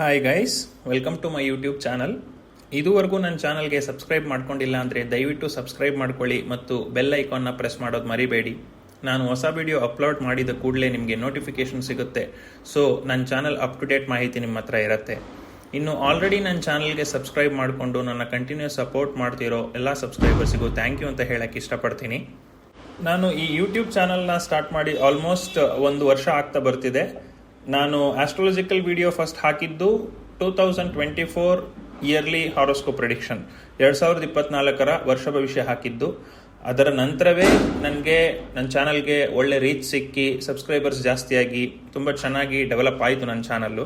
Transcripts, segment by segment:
Hi guys welcome to my YouTube channel ಇದುವರೆಗೂ ನನ್ನ ಚಾನಲ್ಗೆ ಸಬ್ಸ್ಕ್ರೈಬ್ ಮಾಡ್ಕೊಂಡಿಲ್ಲ ಅಂದರೆ ದಯವಿಟ್ಟು ಸಬ್ಸ್ಕ್ರೈಬ್ ಮಾಡ್ಕೊಳ್ಳಿ ಮತ್ತು ಬೆಲ್ ಐಕಾನ್ನ ಪ್ರೆಸ್ ಮಾಡೋದು ಮರಿಬೇಡಿ. ನಾನು ಹೊಸ ವಿಡಿಯೋ ಅಪ್ಲೋಡ್ ಮಾಡಿದ ಕೂಡಲೇ ನಿಮಗೆ ನೋಟಿಫಿಕೇಶನ್ ಸಿಗುತ್ತೆ. ಸೊ ನನ್ನ ಚಾನಲ್ ಅಪ್ ಟು ಡೇಟ್ ಮಾಹಿತಿ ನಿಮ್ಮ ಹತ್ರ ಇರುತ್ತೆ. ಇನ್ನು ಆಲ್ರೆಡಿ ನನ್ನ ಚಾನಲ್ಗೆ ಸಬ್ಸ್ಕ್ರೈಬ್ ಮಾಡಿಕೊಂಡು ನನ್ನ ಕಂಟಿನ್ಯೂಸ್ ಸಪೋರ್ಟ್ ಮಾಡ್ತಿರೋ ಎಲ್ಲ ಸಬ್ಸ್ಕ್ರೈಬರ್ಸಿಗೂ ಥ್ಯಾಂಕ್ ಯು ಅಂತ ಹೇಳಕ್ಕೆ ಇಷ್ಟಪಡ್ತೀನಿ. ನಾನು ಈ ಯೂಟ್ಯೂಬ್ ಚಾನಲ್ನ ಸ್ಟಾರ್ಟ್ ಮಾಡಿ ಆಲ್ಮೋಸ್ಟ್ ಒಂದು ವರ್ಷ ಆಗ್ತಾ ಬರ್ತಿದೆ. ನಾನು ಆಸ್ಟ್ರಾಲಜಿಕಲ್ ವಿಡಿಯೋ ಫಸ್ಟ್ ಹಾಕಿದ್ದು two thousand twenty four yearly horoscope prediction ಎರಡು ಸಾವಿರದ ಇಪ್ಪತ್ನಾಲ್ಕರ ವರ್ಷ ಭವಿಷ್ಯ ಹಾಕಿದ್ದು. ಅದರ ನಂತರವೇ ನನಗೆ ನನ್ನ ಚಾನಲ್ಗೆ ಒಳ್ಳೆ ರೀಚ್ ಸಿಕ್ಕಿ ಸಬ್ಸ್ಕ್ರೈಬರ್ಸ್ ಜಾಸ್ತಿಯಾಗಿ, ತುಂಬ ಚೆನ್ನಾಗಿ ಡೆವಲಪ್ ಆಯಿತು ನನ್ನ ಚಾನಲ್ಲು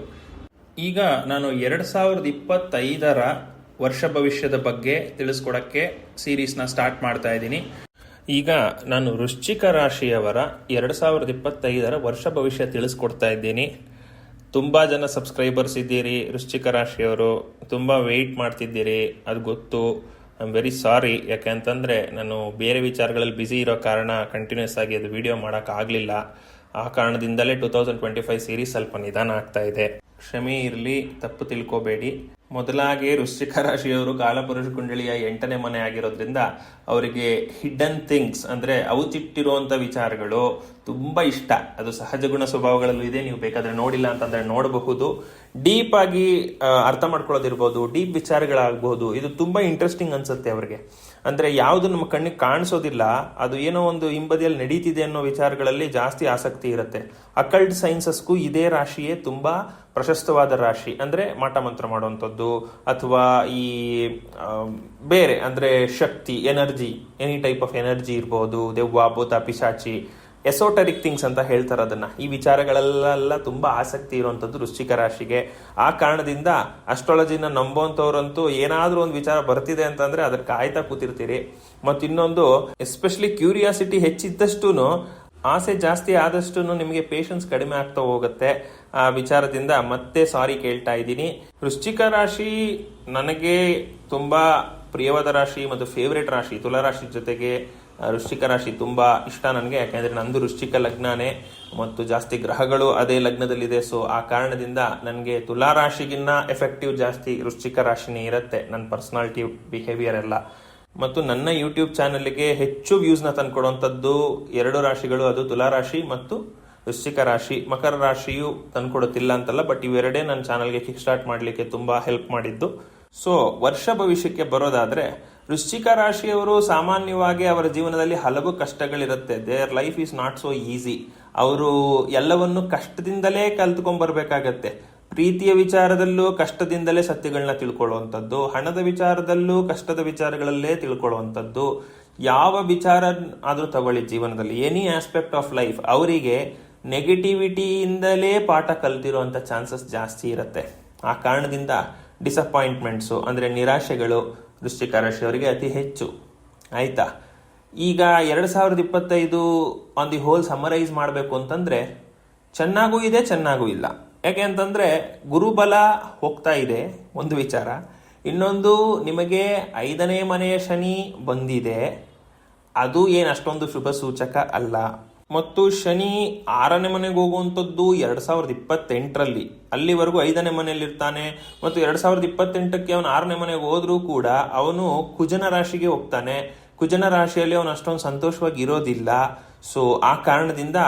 ಈಗ ನಾನು ಎರಡು ಸಾವಿರದ ಇಪ್ಪತ್ತೈದರ ವರ್ಷ ಭವಿಷ್ಯದ ಬಗ್ಗೆ ತಿಳಿಸ್ಕೊಡಕ್ಕೆ ಸೀರೀಸ್ನ ಸ್ಟಾರ್ಟ್ ಮಾಡ್ತಾ ಇದ್ದೀನಿ. ಈಗ ನಾನು ವೃಶ್ಚಿಕ ರಾಶಿಯವರ ಎರಡು ಸಾವಿರದ ಇಪ್ಪತ್ತೈದರ ವರ್ಷ ಭವಿಷ್ಯ ತಿಳಿಸ್ಕೊಡ್ತಾ ಇದ್ದೀನಿ. ತುಂಬ ಜನ ಸಬ್ಸ್ಕ್ರೈಬರ್ಸ್ ಇದ್ದೀರಿ ವೃಶ್ಚಿಕ ರಾಶಿಯವರು. ತುಂಬ ವೆಯ್ಟ್ ಮಾಡ್ತಿದ್ದೀರಿ. ಅದು ಗೊತ್ತು. ಐ ಆಮ್ ವೆರಿ ಸಾರಿ ಯಾಕೆ ಅಂತಂದರೆ ನಾನು ಬೇರೆ ವಿಚಾರಗಳಲ್ಲಿ ಬ್ಯುಸಿ ಇರೋ ಕಾರಣ ಕಂಟಿನ್ಯೂಸ್ ಆಗಿ ಅದು ವಿಡಿಯೋ ಮಾಡೋಕ್ಕಾಗಲಿಲ್ಲ ಆ ಕಾರಣದಿಂದಲೇ two thousand twenty five series ಸ್ವಲ್ಪ ನಿಧಾನ ಆಗ್ತಾ ಇದೆ. ಕ್ಷಮೆ ಇರಲಿ, ತಪ್ಪು ತಿಳ್ಕೋಬೇಡಿ. ಮೊದಲಾಗಿ ವೃಶ್ಚಿಕ ರಾಶಿಯವರು ಕಾಲಪುರುಷ ಕುಂಡಳಿಯ ಎಂಟನೇ ಮನೆ ಆಗಿರೋದ್ರಿಂದ ಅವರಿಗೆ ಹಿಡನ್ ಥಿಂಗ್ಸ್ ಅಂದ್ರೆ ಅವುಚಿಟ್ಟಿರುವಂಥ ವಿಚಾರಗಳು ತುಂಬಾ ಇಷ್ಟ. ಅದು ಸಹಜ ಗುಣ ಸ್ವಭಾವಗಳಲ್ಲೂ ಇದೆ. ನೀವು ಬೇಕಾದ್ರೆ ನೋಡಿಲ್ಲ ಅಂತಂದ್ರೆ ನೋಡಬಹುದು. ಡೀಪ್ ಆಗಿ ಅರ್ಥ ಮಾಡ್ಕೊಳ್ಳೋದಿರ್ಬೋದು ಡೀಪ್ ವಿಚಾರಗಳಾಗಬಹುದು ಇದು ತುಂಬಾ ಇಂಟ್ರೆಸ್ಟಿಂಗ್ ಅನ್ಸುತ್ತೆ ಅವರಿಗೆ. ಅಂದ್ರೆ ಯಾವುದು ನಮ್ಮ ಕಣ್ಣಿಗೆ ಕಾಣಿಸೋದಿಲ್ಲ, ಅದು ಏನೋ ಒಂದು ಹಿಂಬದಿಯಲ್ಲಿ ನಡೀತಿದೆ ಅನ್ನೋ ವಿಚಾರಗಳಲ್ಲಿ ಜಾಸ್ತಿ ಆಸಕ್ತಿ ಇರುತ್ತೆ. ಅಕಲ್ಟ್ ಸೈನ್ಸಸ್ಗೂ ಇದೇ ರಾಶಿಯೇ ತುಂಬಾ ಪ್ರಶಸ್ತವಾದ ರಾಶಿ. ಅಂದ್ರೆ ಮಾಟ ಮಂತ್ರ ಮಾಡುವಂಥದ್ದು, ಅಥವಾ ಈ ಬೇರೆ, ಅಂದ್ರೆ ಶಕ್ತಿ, energy any type of energy ಇರ್ಬೋದು, ದೆವ್ವ, ಭೂತ, ಪಿಶಾಚಿ ಎಸೋಟರಿಕ್ ಥಿಂಗ್ಸ್ ಅಂತ ಹೇಳ್ತಾರೆ ಅದನ್ನ. ಈ ವಿಚಾರಗಳೆಲ್ಲ ತುಂಬಾ ಆಸಕ್ತಿ ಇರುವಂತದ್ದು ವೃಶ್ಚಿಕ ರಾಶಿಗೆ. ಆ ಕಾರಣದಿಂದ ಅಸ್ಟ್ರಾಲಜಿನ ನಂಬುವಂತವ್ರಂತೂ ಏನಾದರೂ ಒಂದು ವಿಚಾರ ಬರ್ತಿದೆ ಅಂತಂದರೆ ಅದ್ರ ಕಾಯ್ತಾ ಕೂತಿರ್ತೀರಿ. ಮತ್ತು ಇನ್ನೊಂದು ಎಸ್ಪೆಷಲಿ ಕ್ಯೂರಿಯಾಸಿಟಿ ಹೆಚ್ಚಿದ್ದಷ್ಟು ಆಸೆ ಜಾಸ್ತಿ ಆದಷ್ಟು ನಿಮಗೆ ಪೇಷನ್ಸ್ ಕಡಿಮೆ ಆಗ್ತಾ ಹೋಗುತ್ತೆ. ಆ ವಿಚಾರದಿಂದ ಮತ್ತೆ ಸಾರಿ ಕೇಳ್ತಾ ಇದ್ದೀನಿ. ವೃಶ್ಚಿಕ ರಾಶಿ ನನಗೆ ತುಂಬಾ ಪ್ರಿಯವಾದ ರಾಶಿ ಮತ್ತು ಫೇವ್ರೆಟ್ ರಾಶಿ, ತುಲಾರಾಶಿ ಜೊತೆಗೆ ವೃಶ್ಚಿಕ ರಾಶಿ ತುಂಬಾ ಇಷ್ಟ ನನಗೆ, ಯಾಕೆಂದರೆ ನಂದು ವೃಶ್ಚಿಕ ಲಗ್ನನೇ ಮತ್ತು ಜಾಸ್ತಿ ಗ್ರಹಗಳು ಅದೇ ಲಗ್ನದಲ್ಲಿದೆ. ಸೊ ಆ ಕಾರಣದಿಂದ ನನಗೆ ತುಲಾ ರಾಶಿಗಿನ್ನ ಎಫೆಕ್ಟಿವ್ ಜಾಸ್ತಿ ವೃಶ್ಚಿಕ ರಾಶಿನೇ ಇರುತ್ತೆ ನನ್ನ ಪರ್ಸನಾಲಿಟಿ ಬಿಹೇವಿಯರ್ ಎಲ್ಲ. ಮತ್ತು ನನ್ನ ಯೂಟ್ಯೂಬ್ ಚಾನಲ್ಗೆ ಹೆಚ್ಚು ವ್ಯೂಸ್ನ ತಂದ್ಕೊಡುವಂಥದ್ದು ಎರಡು ರಾಶಿಗಳು, ಅದು ತುಲಾ ರಾಶಿ ಮತ್ತು ವೃಶ್ಚಿಕ ರಾಶಿ. ಮಕರ ರಾಶಿಯು ತಂದ್ಕೊಡುತ್ತಿಲ್ಲ ಅಂತಲ್ಲ ಬಟ್ ಇವೆರಡೇ ನನ್ನ ಚಾನಲ್ಗೆ ಕಿಕ್ ಸ್ಟಾರ್ಟ್ ಮಾಡಲಿಕ್ಕೆ ತುಂಬಾ ಹೆಲ್ಪ್ ಮಾಡಿದ್ದು. ಸೊ ವರ್ಷ ಭವಿಷ್ಯಕ್ಕೆ ಬರೋದಾದ್ರೆ ವೃಶ್ಚಿಕ ರಾಶಿಯವರು ಸಾಮಾನ್ಯವಾಗಿ ಅವರ ಜೀವನದಲ್ಲಿ ಹಲವು ಕಷ್ಟಗಳಿರುತ್ತೆ. Their life is not so easy ಅವರು ಎಲ್ಲವನ್ನು ಕಷ್ಟದಿಂದಲೇ ಕಲ್ತ್ಕೊಂಡ್ಬರ್ಬೇಕಾಗತ್ತೆ ಪ್ರೀತಿಯ ವಿಚಾರದಲ್ಲೂ ಕಷ್ಟದಿಂದಲೇ ಸತ್ಯಗಳನ್ನ ತಿಳ್ಕೊಳ್ಳುವಂಥದ್ದು. ಹಣದ ವಿಚಾರದಲ್ಲೂ ಕಷ್ಟದ ವಿಚಾರಗಳಲ್ಲೇ ತಿಳ್ಕೊಳ್ಳುವಂಥದ್ದು. ಯಾವ ವಿಚಾರ ಆದರೂ ತಗೊಳ್ಳಿ ಜೀವನದಲ್ಲಿ. ಎನಿ ಆಸ್ಪೆಕ್ಟ್ ಆಫ್ ಲೈಫ್ ಅವರಿಗೆ ನೆಗೆಟಿವಿಟಿಯಿಂದಲೇ ಪಾಠ ಕಲ್ತಿರುವಂತ ಚಾನ್ಸಸ್ ಜಾಸ್ತಿ ಇರುತ್ತೆ. ಆ ಕಾರಣದಿಂದ ಡಿಸಪಾಯಿಂಟ್ಮೆಂಟ್ಸು ಅಂದ್ರೆ ನಿರಾಶೆಗಳು ವೃಶ್ಚಿಕ ರಾಶಿಯವರಿಗೆ ಅತಿ ಹೆಚ್ಚು. ಆಯ್ತಾ? ಈಗ ಎರಡು ಸಾವಿರದ ಇಪ್ಪತ್ತೈದು ಆನ್ ದಿ ಹೋಲ್ ಸಮರೈಸ್ ಮಾಡಬೇಕು ಅಂತಂದ್ರೆ, ಚೆನ್ನಾಗೂ ಇದೆ, ಚೆನ್ನಾಗೂ ಇಲ್ಲ. ಯಾಕೆ ಅಂತಂದ್ರೆ, ಗುರುಬಲ ಹೋಗ್ತಾ ಇದೆ, ಒಂದು ವಿಚಾರ. ಇನ್ನೊಂದು, ನಿಮಗೆ ಐದನೇ ಮನೆಯ ಶನಿ ಬಂದಿದೆ. ಅದು ಏನು ಅಷ್ಟೊಂದು ಶುಭ ಸೂಚಕ ಅಲ್ಲ. ಮತ್ತು ಶನಿ ಆರನೇ ಮನೆಗೆ ಹೋಗುವಂಥದ್ದು ಎರಡ್ ಸಾವಿರದ ಇಪ್ಪತ್ತೆಂಟರಲ್ಲಿ. ಅಲ್ಲಿವರೆಗೂ ಐದನೇ ಮನೆಯಲ್ಲಿ ಇರ್ತಾನೆ ಮತ್ತು ಎರಡ್ ಸಾವಿರದ ಇಪ್ಪತ್ತೆಂಟಕ್ಕೆ ಅವನು ಆರನೇ ಮನೆಗೆ ಹೋದ್ರೂ ಕೂಡ ಅವನು ಕುಜನ ರಾಶಿಗೆ ಹೋಗ್ತಾನೆ. ಕುಜನ ರಾಶಿಯಲ್ಲಿ ಅವನು ಅಷ್ಟೊಂದು ಸಂತೋಷವಾಗಿ ಇರೋದಿಲ್ಲ. ಸೊ ಆ ಕಾರಣದಿಂದ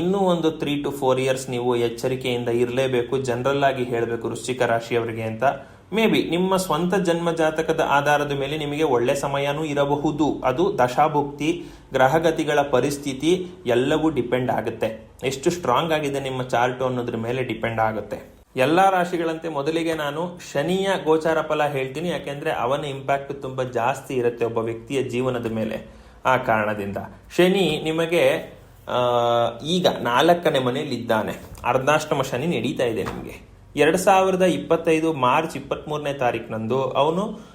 ಇನ್ನೂ ಒಂದು ತ್ರೀ ಟು ಫೋರ್ ಇಯರ್ಸ್ ನೀವು ಎಚ್ಚರಿಕೆಯಿಂದ ಇರಲೇಬೇಕು ಜನರಲ್ ಆಗಿ ಹೇಳಬೇಕು ವೃಶ್ಚಿಕ ರಾಶಿಯವರಿಗೆ ಅಂತ. ಮೇ ಬಿ ನಿಮ್ಮ ಸ್ವಂತ ಜನ್ಮ ಜಾತಕದ ಆಧಾರದ ಮೇಲೆ ನಿಮಗೆ ಒಳ್ಳೆ ಸಮಯನೂ ಇರಬಹುದು. ಅದು ದಶಾಭುಕ್ತಿ, ಗ್ರಹಗತಿಗಳ ಪರಿಸ್ಥಿತಿ ಎಲ್ಲವೂ ಡಿಪೆಂಡ್ ಆಗುತ್ತೆ. ಎಷ್ಟು ಸ್ಟ್ರಾಂಗ್ ಆಗಿದೆ ನಿಮ್ಮ ಚಾರ್ಟ್ ಅನ್ನೋದ್ರ ಮೇಲೆ ಡಿಪೆಂಡ್ ಆಗುತ್ತೆ. ಎಲ್ಲಾ ರಾಶಿಗಳಂತೆ ಮೊದಲಿಗೆ ನಾನು ಶನಿಯ ಗೋಚಾರ ಫಲ ಹೇಳ್ತೀನಿ. ಯಾಕೆಂದ್ರೆ ಅವನ ಇಂಪ್ಯಾಕ್ಟ್ ತುಂಬಾ ಜಾಸ್ತಿ ಇರುತ್ತೆ ಒಬ್ಬ ವ್ಯಕ್ತಿಯ ಜೀವನದ ಮೇಲೆ ಆ ಕಾರಣದಿಂದ. ಶನಿ ನಿಮಗೆ ಈಗ ನಾಲ್ಕನೇ ಮನೆಯಲ್ಲಿ ಇದ್ದಾನೆ ಅರ್ಧಾಷ್ಟಮ ಶನಿ ನಡೀತಾ ಇದೆ ನಿಮಗೆ. ಎರಡ್ ಸಾವಿರದ ಇಪ್ಪತ್ತೈದು ಮಾರ್ಚ್ ಇಪ್ಪತ್ತ್ ಮೂರನೇ ತಾರೀಕಿನಂದು ಅವನು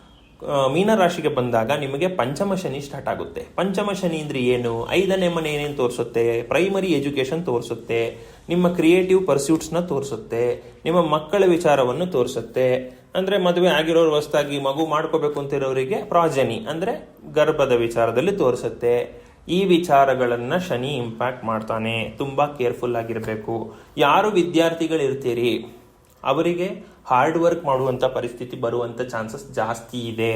ಮೀನರಾಶಿಗೆ ಬಂದಾಗ ನಿಮಗೆ ಪಂಚಮ ಶನಿ ಸ್ಟಾರ್ಟ್ ಆಗುತ್ತೆ. ಪಂಚಮ ಶನಿ ಅಂದ್ರೆ ಏನು? ಐದನೇ ಮನೆ ಏನೇನು ತೋರಿಸುತ್ತೆ? ಪ್ರೈಮರಿ ಎಜುಕೇಶನ್ ತೋರಿಸುತ್ತೆ. ನಿಮ್ಮ ಕ್ರಿಯೇಟಿವ್ ಪರ್ಸ್ಯೂಟ್ಸ್ನ ತೋರಿಸುತ್ತೆ. ನಿಮ್ಮ ಮಕ್ಕಳ ವಿಚಾರವನ್ನು ತೋರಿಸುತ್ತೆ. ಅಂದ್ರೆ ಮದುವೆ ಆಗಿರೋರು ಹೊಸದಾಗಿ ಮಗು ಮಾಡ್ಕೋಬೇಕು ಅಂತಿರೋರಿಗೆ ಪ್ರಾಜನಿ ಅಂದ್ರೆ ಗರ್ಭದ ವಿಚಾರದಲ್ಲಿ ತೋರಿಸುತ್ತೆ. ಈ ವಿಚಾರಗಳನ್ನು ಶನಿ ಇಂಪ್ಯಾಕ್ಟ್ ಮಾಡ್ತಾನೆ. ತುಂಬಾ ಕೇರ್ಫುಲ್ ಆಗಿರಬೇಕು. ಯಾರು ವಿದ್ಯಾರ್ಥಿಗಳಿರ್ತೀರಿ? ಅವರಿಗೆ ಹಾರ್ಡ್ ವರ್ಕ್ ಮಾಡುವಂಥ ಪರಿಸ್ಥಿತಿ ಬರುವಂಥ ಚಾನ್ಸಸ್ ಜಾಸ್ತಿ ಇದೆ.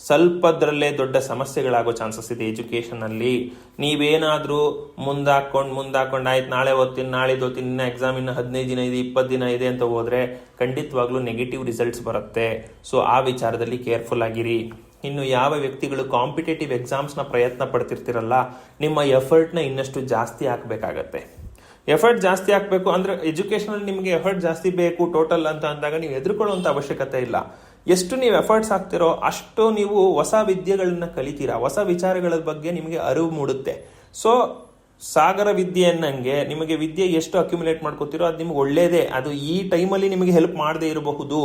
ಸ್ವಲ್ಪದ್ರಲ್ಲೇ ದೊಡ್ಡ ಸಮಸ್ಯೆಗಳಾಗೋ ಚಾನ್ಸಸ್ ಇದೆ ಎಜುಕೇಷನಲ್ಲಿ ನೀವೇನಾದರೂ ಮುಂದಾಕೊಂಡು ಮುಂದಾಕೊಂಡು, ಆಯ್ತು ನಾಳೆ ಓದ್ತೀನಿ ನಾಳೆ ಓದ್ತೀನಿ, ಇನ್ನು ಎಕ್ಸಾಮ್ ಇನ್ನು ಹದಿನೈದು ದಿನ ಇದೆ, ಇಪ್ಪತ್ತು ದಿನ ಇದೆ ಅಂತ ಹೋದರೆ ಖಂಡಿತವಾಗ್ಲೂ ನೆಗೆಟಿವ್ ರಿಸಲ್ಟ್ಸ್ ಬರುತ್ತೆ. ಸೊ ಆ ವಿಚಾರದಲ್ಲಿ ಕೇರ್ಫುಲ್ ಆಗಿರಿ. ಇನ್ನು ಯಾವ ವ್ಯಕ್ತಿಗಳು ಕಾಂಪಿಟೇಟಿವ್ ಎಕ್ಸಾಮ್ಸ್ನ ಪ್ರಯತ್ನ ಪಡ್ತಿರ್ತಿರಲ್ಲ, ನಿಮ್ಮ ಎಫರ್ಟ್ನ ಇನ್ನಷ್ಟು ಜಾಸ್ತಿ ಹಾಕಬೇಕಾಗತ್ತೆ. ಎಫರ್ಟ್ ಜಾಸ್ತಿ ಹಾಕಬೇಕು ಅಂದ್ರೆ ಎಜುಕೇಷನಲ್ಲಿ ನಿಮಗೆ ಎಫರ್ಟ್ ಜಾಸ್ತಿ ಬೇಕು ಟೋಟಲ್ ಅಂತ ಅಂದಾಗ ನೀವು ಎದುರ್ಕೊಳ್ಳುವಂಥ ಅವಶ್ಯಕತೆ ಇಲ್ಲ. ಎಷ್ಟು ನೀವು ಎಫರ್ಟ್ಸ್ ಹಾಕ್ತಿರೋ ಅಷ್ಟು ನೀವು ಹೊಸ ವಿದ್ಯೆಗಳನ್ನ ಕಲಿತೀರಾ. ಹೊಸ ವಿಚಾರಗಳ ಬಗ್ಗೆ ನಿಮಗೆ ಅರಿವು ಮೂಡುತ್ತೆ. ಸೊ ಸಾಗರ ವಿದ್ಯೆ ಅನ್ನಂಗೆ ನಿಮಗೆ ವಿದ್ಯೆ ಎಷ್ಟು ಅಕ್ಯುಮುಲೇಟ್ ಮಾಡ್ಕೋತಿರೋ ಅದು ನಿಮ್ಗೆ ಒಳ್ಳೇದೇ. ಅದು ಈ ಟೈಮಲ್ಲಿ ನಿಮಗೆ ಹೆಲ್ಪ್ ಮಾಡದೇ ಇರಬಹುದು.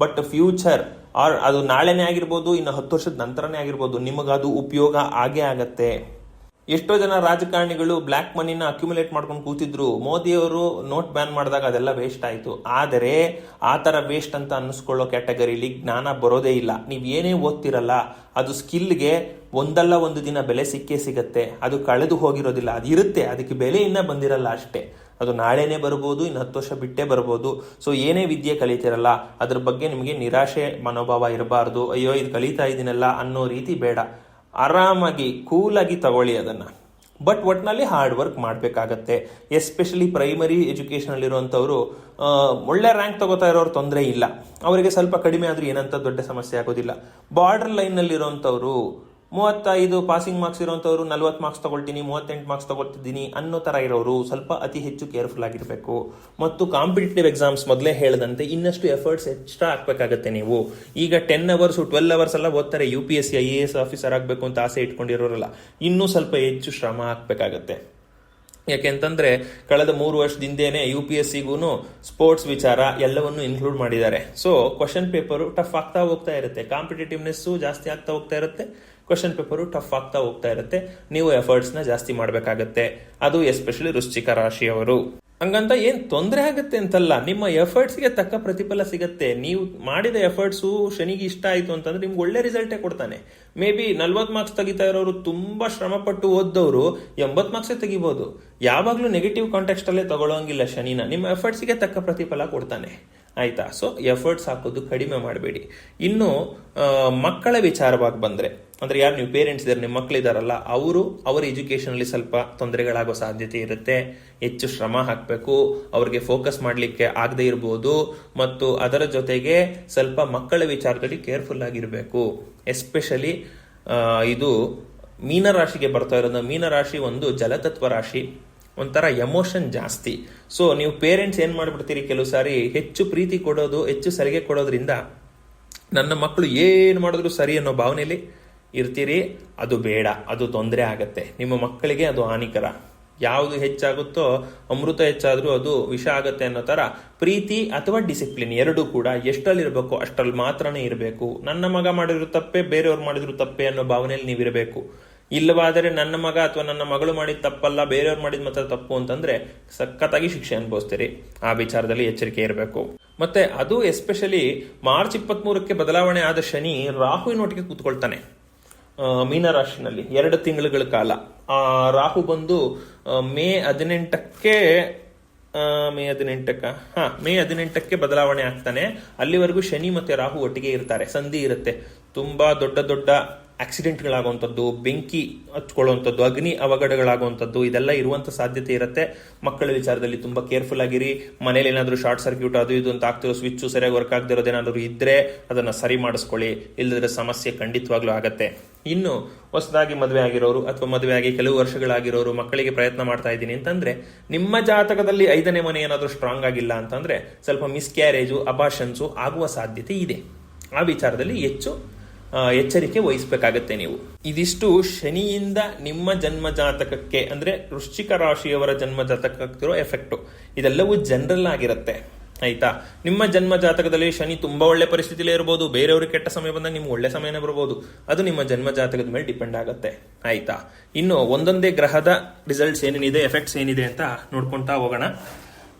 ಬಟ್ ಫ್ಯೂಚರ್ ಆರ್ ಅದು ನಾಳೆನೇ ಆಗಿರ್ಬೋದು, ಇನ್ನು ಹತ್ತು ವರ್ಷದ ನಂತರನೇ ಆಗಿರ್ಬೋದು, ನಿಮಗದು ಉಪಯೋಗ ಆಗೇ ಆಗತ್ತೆ. ಎಷ್ಟೋ ಜನ ರಾಜಕಾರಣಿಗಳು ಬ್ಲ್ಯಾಕ್ ಮನಿನ ಅಕ್ಯುಮುಲೇಟ್ ಮಾಡ್ಕೊಂಡು ಕೂತಿದ್ರು. ಮೋದಿಯವರು ನೋಟ್ ಬ್ಯಾನ್ ಮಾಡಿದಾಗ ಅದೆಲ್ಲ ವೇಸ್ಟ್ ಆಯಿತು. ಆದರೆ ಆ ಥರ ವೇಸ್ಟ್ ಅಂತ ಅನ್ನಿಸ್ಕೊಳ್ಳೋ ಕ್ಯಾಟಗರಿಲಿ ಜ್ಞಾನ ಬರೋದೇ ಇಲ್ಲ. ನೀವು ಏನೇ ಓದ್ತಿರಲ್ಲ, ಅದು ಸ್ಕಿಲ್ಗೆ ಒಂದಲ್ಲ ಒಂದು ದಿನ ಬೆಲೆ ಸಿಕ್ಕೇ ಸಿಗತ್ತೆ. ಅದು ಕಳೆದು ಹೋಗಿರೋದಿಲ್ಲ. ಅದು ಇರುತ್ತೆ. ಅದಕ್ಕೆ ಬೆಲೆ ಇನ್ನೂ ಬಂದಿರಲ್ಲ ಅಷ್ಟೇ. ಅದು ನಾಳೆನೇ ಬರ್ಬೋದು, ಇನ್ನು ಹತ್ತು ವರ್ಷ ಬಿಟ್ಟೇ ಬರ್ಬೋದು. ಸೊ ಏನೇ ವಿದ್ಯೆ ಕಲಿತಿರಲ್ಲ, ಅದ್ರ ಬಗ್ಗೆ ನಿಮಗೆ ನಿರಾಶೆ ಮನೋಭಾವ ಇರಬಾರ್ದು. ಅಯ್ಯೋ, ಇದು ಕಲಿತಾ ಇದ್ದೀನಲ್ಲ ಅನ್ನೋ ರೀತಿ ಬೇಡ. ಆರಾಮಾಗಿ, ಕೂಲಾಗಿ ತಗೊಳ್ಳಿ ಅದನ್ನು. ಬಟ್ ಒಟ್ಟಿನಲ್ಲಿ ಹಾರ್ಡ್ ವರ್ಕ್ ಮಾಡಬೇಕಾಗತ್ತೆ. ಎಸ್ಪೆಷಲಿ ಪ್ರೈಮರಿ ಎಜುಕೇಷನಲ್ಲಿರುವಂಥವ್ರು ಒಳ್ಳೆ ರ್ಯಾಂಕ್ ತಗೋತಾ ಇರೋರು ತೊಂದರೆ ಇಲ್ಲ. ಅವರಿಗೆ ಸ್ವಲ್ಪ ಕಡಿಮೆ ಆದರೂ ಏನಂತ ದೊಡ್ಡ ಸಮಸ್ಯೆ ಆಗೋದಿಲ್ಲ. ಬಾರ್ಡರ್ ಲೈನ್ನಲ್ಲಿರುವಂಥವ್ರು ಮೂವತ್ತೈದು ಪಾಸಿಂಗ್ ಮಾರ್ಕ್ಸ್ ಇರುವಂಥವ್ರು ನಲ್ವತ್ತು ಮಾರ್ಕ್ಸ್ ತಗೊಳ್ತೀನಿ, ಮೂವತ್ತೆಂಟು ಮಾರ್ಕ್ಸ್ ತಗೊಳ್ತಿದ್ದೀನಿ ಅನ್ನೋ ಥರ ಇರೋರು ಸ್ವಲ್ಪ ಅತಿ ಹೆಚ್ಚು ಕೇರ್ಫುಲ್ ಆಗಿರಬೇಕು. ಮತ್ತು ಕಾಂಪಿಟೇಟಿವ್ ಎಕ್ಸಾಮ್ಸ್ ಮೊದಲೇ ಹೇಳದಂತೆ ಇನ್ನಷ್ಟು ಎಫರ್ಟ್ಸ್ ಎಕ್ಸ್ಟ್ರಾ ಹಾಕಬೇಕಾಗತ್ತೆ ನೀವು. ಈಗ ಟೆನ್ ಅವರ್ಸು ಟ್ವೆಲ್ ಅವರ್ಸ್ ಎಲ್ಲ ಓದ್ತಾರೆ U P S C I A S officer ಆಗಬೇಕು ಅಂತ ಆಸೆ ಇಟ್ಕೊಂಡಿರೋರಲ್ಲ, ಇನ್ನೂ ಸ್ವಲ್ಪ ಹೆಚ್ಚು ಶ್ರಮ ಹಾಕಬೇಕಾಗತ್ತೆ ಯಾಕೆಂತಂದ್ರೆ ಕಳೆದ ಮೂರು ವರ್ಷದಿಂದೇನೆ ಯು ಪಿ ಎಸ್ ಸಿಗೂ ಸ್ಪೋರ್ಟ್ಸ್ ವಿಚಾರ ಎಲ್ಲವನ್ನು ಇನ್ಕ್ಲೂಡ್ ಮಾಡಿದ್ದಾರೆ. ಸೊ ಕ್ವಶನ್ ಪೇಪರು ಟಫ್ ಆಗ್ತಾ ಹೋಗ್ತಾ ಇರುತ್ತೆ. ಕಾಂಪಿಟೇಟಿವ್ನೆಸ್ಸು ಜಾಸ್ತಿ ಆಗ್ತಾ ಹೋಗ್ತಾ ಇರುತ್ತೆ. ಕ್ವಶನ್ ಪೇಪರು ಟಫ್ ಆಗ್ತಾ ಹೋಗ್ತಾ ಇರುತ್ತೆ. ನೀವು ಎಫರ್ಟ್ಸ್ನ ಜಾಸ್ತಿ ಮಾಡಬೇಕಾಗತ್ತೆ. ಅದು ಎಸ್ಪೆಷಲಿ ವೃಶ್ಚಿಕ ರಾಶಿಯವರು. ಹಂಗಂತ ಏನ್ ತೊಂದರೆ ಆಗುತ್ತೆ ಅಂತಲ್ಲ, ನಿಮ್ಮ ಎಫರ್ಟ್ಸ್ಗೆ ತಕ್ಕ ಪ್ರತಿಫಲ ಸಿಗತ್ತೆ. ನೀವು ಮಾಡಿದ ಎಫರ್ಟ್ಸು ಶನಿಗೆ ಇಷ್ಟ ಆಯ್ತು ಅಂತಂದ್ರೆ ನಿಮ್ಗೆ ಒಳ್ಳೆ ರಿಸಲ್ಟೇ ಕೊಡ್ತಾನೆ. ಮೇ ಬಿ ನಲ್ವತ್ತು ಮಾರ್ಕ್ಸ್ ತೆಗಿತಾ ಇರೋರು ತುಂಬಾ ಶ್ರಮಪಟ್ಟು ಓದ್ದವರು ಎಂಬತ್ತು ಮಾರ್ಕ್ಸೇ ತೆಗಿಬೋದು. ಯಾವಾಗ್ಲೂ ನೆಗೆಟಿವ್ ಕಾಂಟೆಕ್ಸ್ಟ್ ಅಲ್ಲೇ ತಗೊಳ್ಳೋಂಗಿಲ್ಲ ಶನಿನ. ನಿಮ್ಮ ಎಫರ್ಟ್ಸ್ಗೆ ತಕ್ಕ ಪ್ರತಿಫಲ ಕೊಡ್ತಾನೆ. ಆಯ್ತಾ? ಸೊ ಎಫರ್ಟ್ಸ್ ಹಾಕೋದು ಕಡಿಮೆ ಮಾಡಬೇಡಿ. ಇನ್ನು ಮಕ್ಕಳ ವಿಚಾರವಾಗಿ ಬಂದ್ರೆ. ಅಂದ್ರೆ ಯಾರು ನೀವು ಪೇರೆಂಟ್ಸ್ ಇದ್ದಾರೆ ನಿಮ್ಮ ಮಕ್ಕಳಿದಾರಲ್ಲ ಅವರು ಅವರ ಎಜುಕೇಶನಲ್ಲಿ ಸ್ವಲ್ಪ ತೊಂದರೆಗಳಾಗೋ ಸಾಧ್ಯತೆ ಇರುತ್ತೆ. ಹೆಚ್ಚು ಶ್ರಮ ಹಾಕಬೇಕು, ಅವ್ರಿಗೆ ಫೋಕಸ್ ಮಾಡಲಿಕ್ಕೆ ಆಗದೆ ಇರ್ಬೋದು, ಮತ್ತು ಅದರ ಜೊತೆಗೆ ಸ್ವಲ್ಪ ಮಕ್ಕಳ ವಿಚಾರದಲ್ಲಿ ಕೇರ್ಫುಲ್ ಆಗಿರಬೇಕು. ಎಸ್ಪೆಷಲಿ ಇದು ಮೀನರಾಶಿಗೆ ಬರ್ತಾ ಇರೋದು. ಮೀನರಾಶಿ ಒಂದು ಜಲತತ್ವ ರಾಶಿ. ಒಂಥರ ಎಮೋಷನ್ ಜಾಸ್ತಿ. ಸೊ ನೀವು ಪೇರೆಂಟ್ಸ್ ಏನ್ ಮಾಡ್ಬಿಡ್ತೀರಿ ಕೆಲವು ಸಾರಿ? ಹೆಚ್ಚು ಪ್ರೀತಿ ಕೊಡೋದು, ಹೆಚ್ಚು ಸಲಿಗೆ ಕೊಡೋದ್ರಿಂದ ನನ್ನ ಮಕ್ಕಳು ಏನು ಮಾಡಿದ್ರು ಸರಿ ಅನ್ನೋ ಭಾವನೆಯಲ್ಲಿ ಇರ್ತೀರಿ, ಅದು ಬೇಡ, ಅದು ತೊಂದರೆ ಆಗತ್ತೆ. ನಿಮ್ಮ ಮಕ್ಕಳಿಗೆ ಅದು ಹಾನಿಕರ. ಯಾವುದು ಹೆಚ್ಚಾಗುತ್ತೋ, ಅಮೃತ ಹೆಚ್ಚಾದ್ರೂ ಅದು ವಿಷ ಆಗುತ್ತೆ ಅನ್ನೋ ತರ ಪ್ರೀತಿ ಅಥವಾ ಡಿಸಿಪ್ಲಿನ್ ಎರಡೂ ಕೂಡ ಎಷ್ಟರಲ್ಲಿ ಇರಬೇಕು ಅಷ್ಟರಲ್ಲಿ ಮಾತ್ರನೇ ಇರಬೇಕು. ನನ್ನ ಮಗ ಮಾಡಿದ್ರು ತಪ್ಪೆ, ಬೇರೆಯವ್ರು ಮಾಡಿದ್ರು ತಪ್ಪೆ ಅನ್ನೋ ಭಾವನೆಯಲ್ಲಿ ನೀವಿರಬೇಕು ಇಲ್ಲವಾದರೆ ನನ್ನ ಮಗ ಅಥವಾ ನನ್ನ ಮಗಳು ಮಾಡಿದ ತಪ್ಪಲ್ಲ, ಬೇರೆಯವ್ರು ಮಾಡಿದ ಮಾತ್ರ ತಪ್ಪು ಅಂತಂದ್ರೆ ಸಖತ್ತಾಗಿ ಶಿಕ್ಷೆ ಅನುಭವಿಸ್ತೀರಿ. ಆ ವಿಚಾರದಲ್ಲಿ ಎಚ್ಚರಿಕೆ ಇರಬೇಕು. ಮತ್ತೆ ಅದು ಎಸ್ಪೆಷಲಿ ಮಾರ್ಚ್ ಇಪ್ಪತ್ತ್ ಮೂರಕ್ಕೆ ಬದಲಾವಣೆ ಆದ ಶನಿ ರಾಹುವಿನೊಟ್ಟಿಗೆ ಕೂತ್ಕೊಳ್ತಾನೆ. ಮೀನರಾಶಿನಲ್ಲಿ ಎರಡು ತಿಂಗಳುಗಳ ಕಾಲ. ಆ, ರಾಹು ಬಂದು ಮೇ ಹದಿನೆಂಟಕ್ಕೆ ಮೇ ಹದಿನೆಂಟಕ್ಕ, ಹಾ, ಮೇ ಹದಿನೆಂಟಕ್ಕೆ ಬದಲಾವಣೆ ಆಗ್ತಾನೆ. ಅಲ್ಲಿವರೆಗೂ ಶನಿ ಮತ್ತೆ ರಾಹು ಒಟ್ಟಿಗೆ ಇರ್ತಾರೆ, ಸಂಧಿ ಇರುತ್ತೆ. ತುಂಬಾ ದೊಡ್ಡ ದೊಡ್ಡ ಆಕ್ಸಿಡೆಂಟ್ಗಳಾಗುವಂಥದ್ದು, ಬೆಂಕಿ ಹಚ್ಕೊಳ್ಳುವಂಥದ್ದು ಅಗ್ನಿ ಅವಘಡಗಳಾಗುವಂಥದ್ದು, ಇದೆಲ್ಲ ಇರುವಂಥ ಸಾಧ್ಯತೆ ಇರುತ್ತೆ. ಮಕ್ಕಳ ವಿಚಾರದಲ್ಲಿ ತುಂಬಾ ಕೇರ್ಫುಲ್ ಆಗಿರಿ. ಮನೇಲಿ ಏನಾದರೂ ಶಾರ್ಟ್ ಸರ್ಕ್ಯೂಟ್ ಅದು ಇದು ಅಂತ ಆಗ್ತಿರೋ ಸ್ವಿಚ್ಚು ಸರಿಯಾಗಿ ವರ್ಕ್ ಆಗದಿರೋದೇನಾದರೂ ಇದ್ರೆ ಅದನ್ನ ಸರಿ ಮಾಡಿಸ್ಕೊಳ್ಳಿ. ಇಲ್ಲದ್ರೆ ಸಮಸ್ಯೆ ಖಂಡಿತವಾಗ್ಲೂ ಆಗತ್ತೆ. ಇನ್ನು ಹೊಸದಾಗಿ ಮದುವೆ ಆಗಿರೋರು ಅಥವಾ ಮದುವೆ ಆಗಿ ಕೆಲವು ವರ್ಷಗಳಾಗಿರೋರು ಮಕ್ಕಳಿಗೆ ಪ್ರಯತ್ನ ಮಾಡ್ತಾ ಇದ್ದೀನಿ ಅಂತಂದ್ರೆ, ನಿಮ್ಮ ಜಾತಕದಲ್ಲಿ ಐದನೇ ಮನೆ ಏನಾದರೂ ಸ್ಟ್ರಾಂಗ್ ಆಗಿಲ್ಲ ಅಂತಂದ್ರೆ, ಸ್ವಲ್ಪ ಮಿಸ್ಕ್ಯಾರೇಜು ಅಬಾಷನ್ಸು ಆಗುವ ಸಾಧ್ಯತೆ ಇದೆ. ಆ ವಿಚಾರದಲ್ಲಿ ಹೆಚ್ಚು ಎಚ್ಚರಿಕೆ ವಹಿಸಬೇಕಾಗತ್ತೆ ನೀವು. ಇದಿಷ್ಟು ಶನಿಯಿಂದ ನಿಮ್ಮ ಜನ್ಮ ಜಾತಕಕ್ಕೆ ಅಂದ್ರೆ ವೃಶ್ಚಿಕ ರಾಶಿಯವರ ಜನ್ಮ ಜಾತಕಕ್ಕಿರೋ ಎಫೆಕ್ಟು ಇದೆಲ್ಲವೂ ಜನರಲ್ ಆಗಿರುತ್ತೆ. ಆಯ್ತಾ? ನಿಮ್ಮ ಜನ್ಮ ಜಾತಕದಲ್ಲಿ ಶನಿ ತುಂಬಾ ಒಳ್ಳೆ ಪರಿಸ್ಥಿತಿಲೇ ಇರಬಹುದು ಬೇರೆಯವರು ಕೆಟ್ಟ ಸಮಯ ಬಂದಾಗ ನಿಮ್ಗೆ ಒಳ್ಳೆ ಸಮಯನೇ ಬರಬಹುದು ಅದು ನಿಮ್ಮ ಜನ್ಮ ಜಾತಕದ ಮೇಲೆ ಡಿಪೆಂಡ್ ಆಗುತ್ತೆ. ಆಯ್ತಾ? ಇನ್ನು ಒಂದೊಂದೇ ಗ್ರಹದ ರಿಸಲ್ಟ್ಸ್ ಏನೇನಿದೆ ಎಫೆಕ್ಟ್ಸ್ ಏನಿದೆ ಅಂತ ನೋಡ್ಕೊತಾ ಹೋಗೋಣ.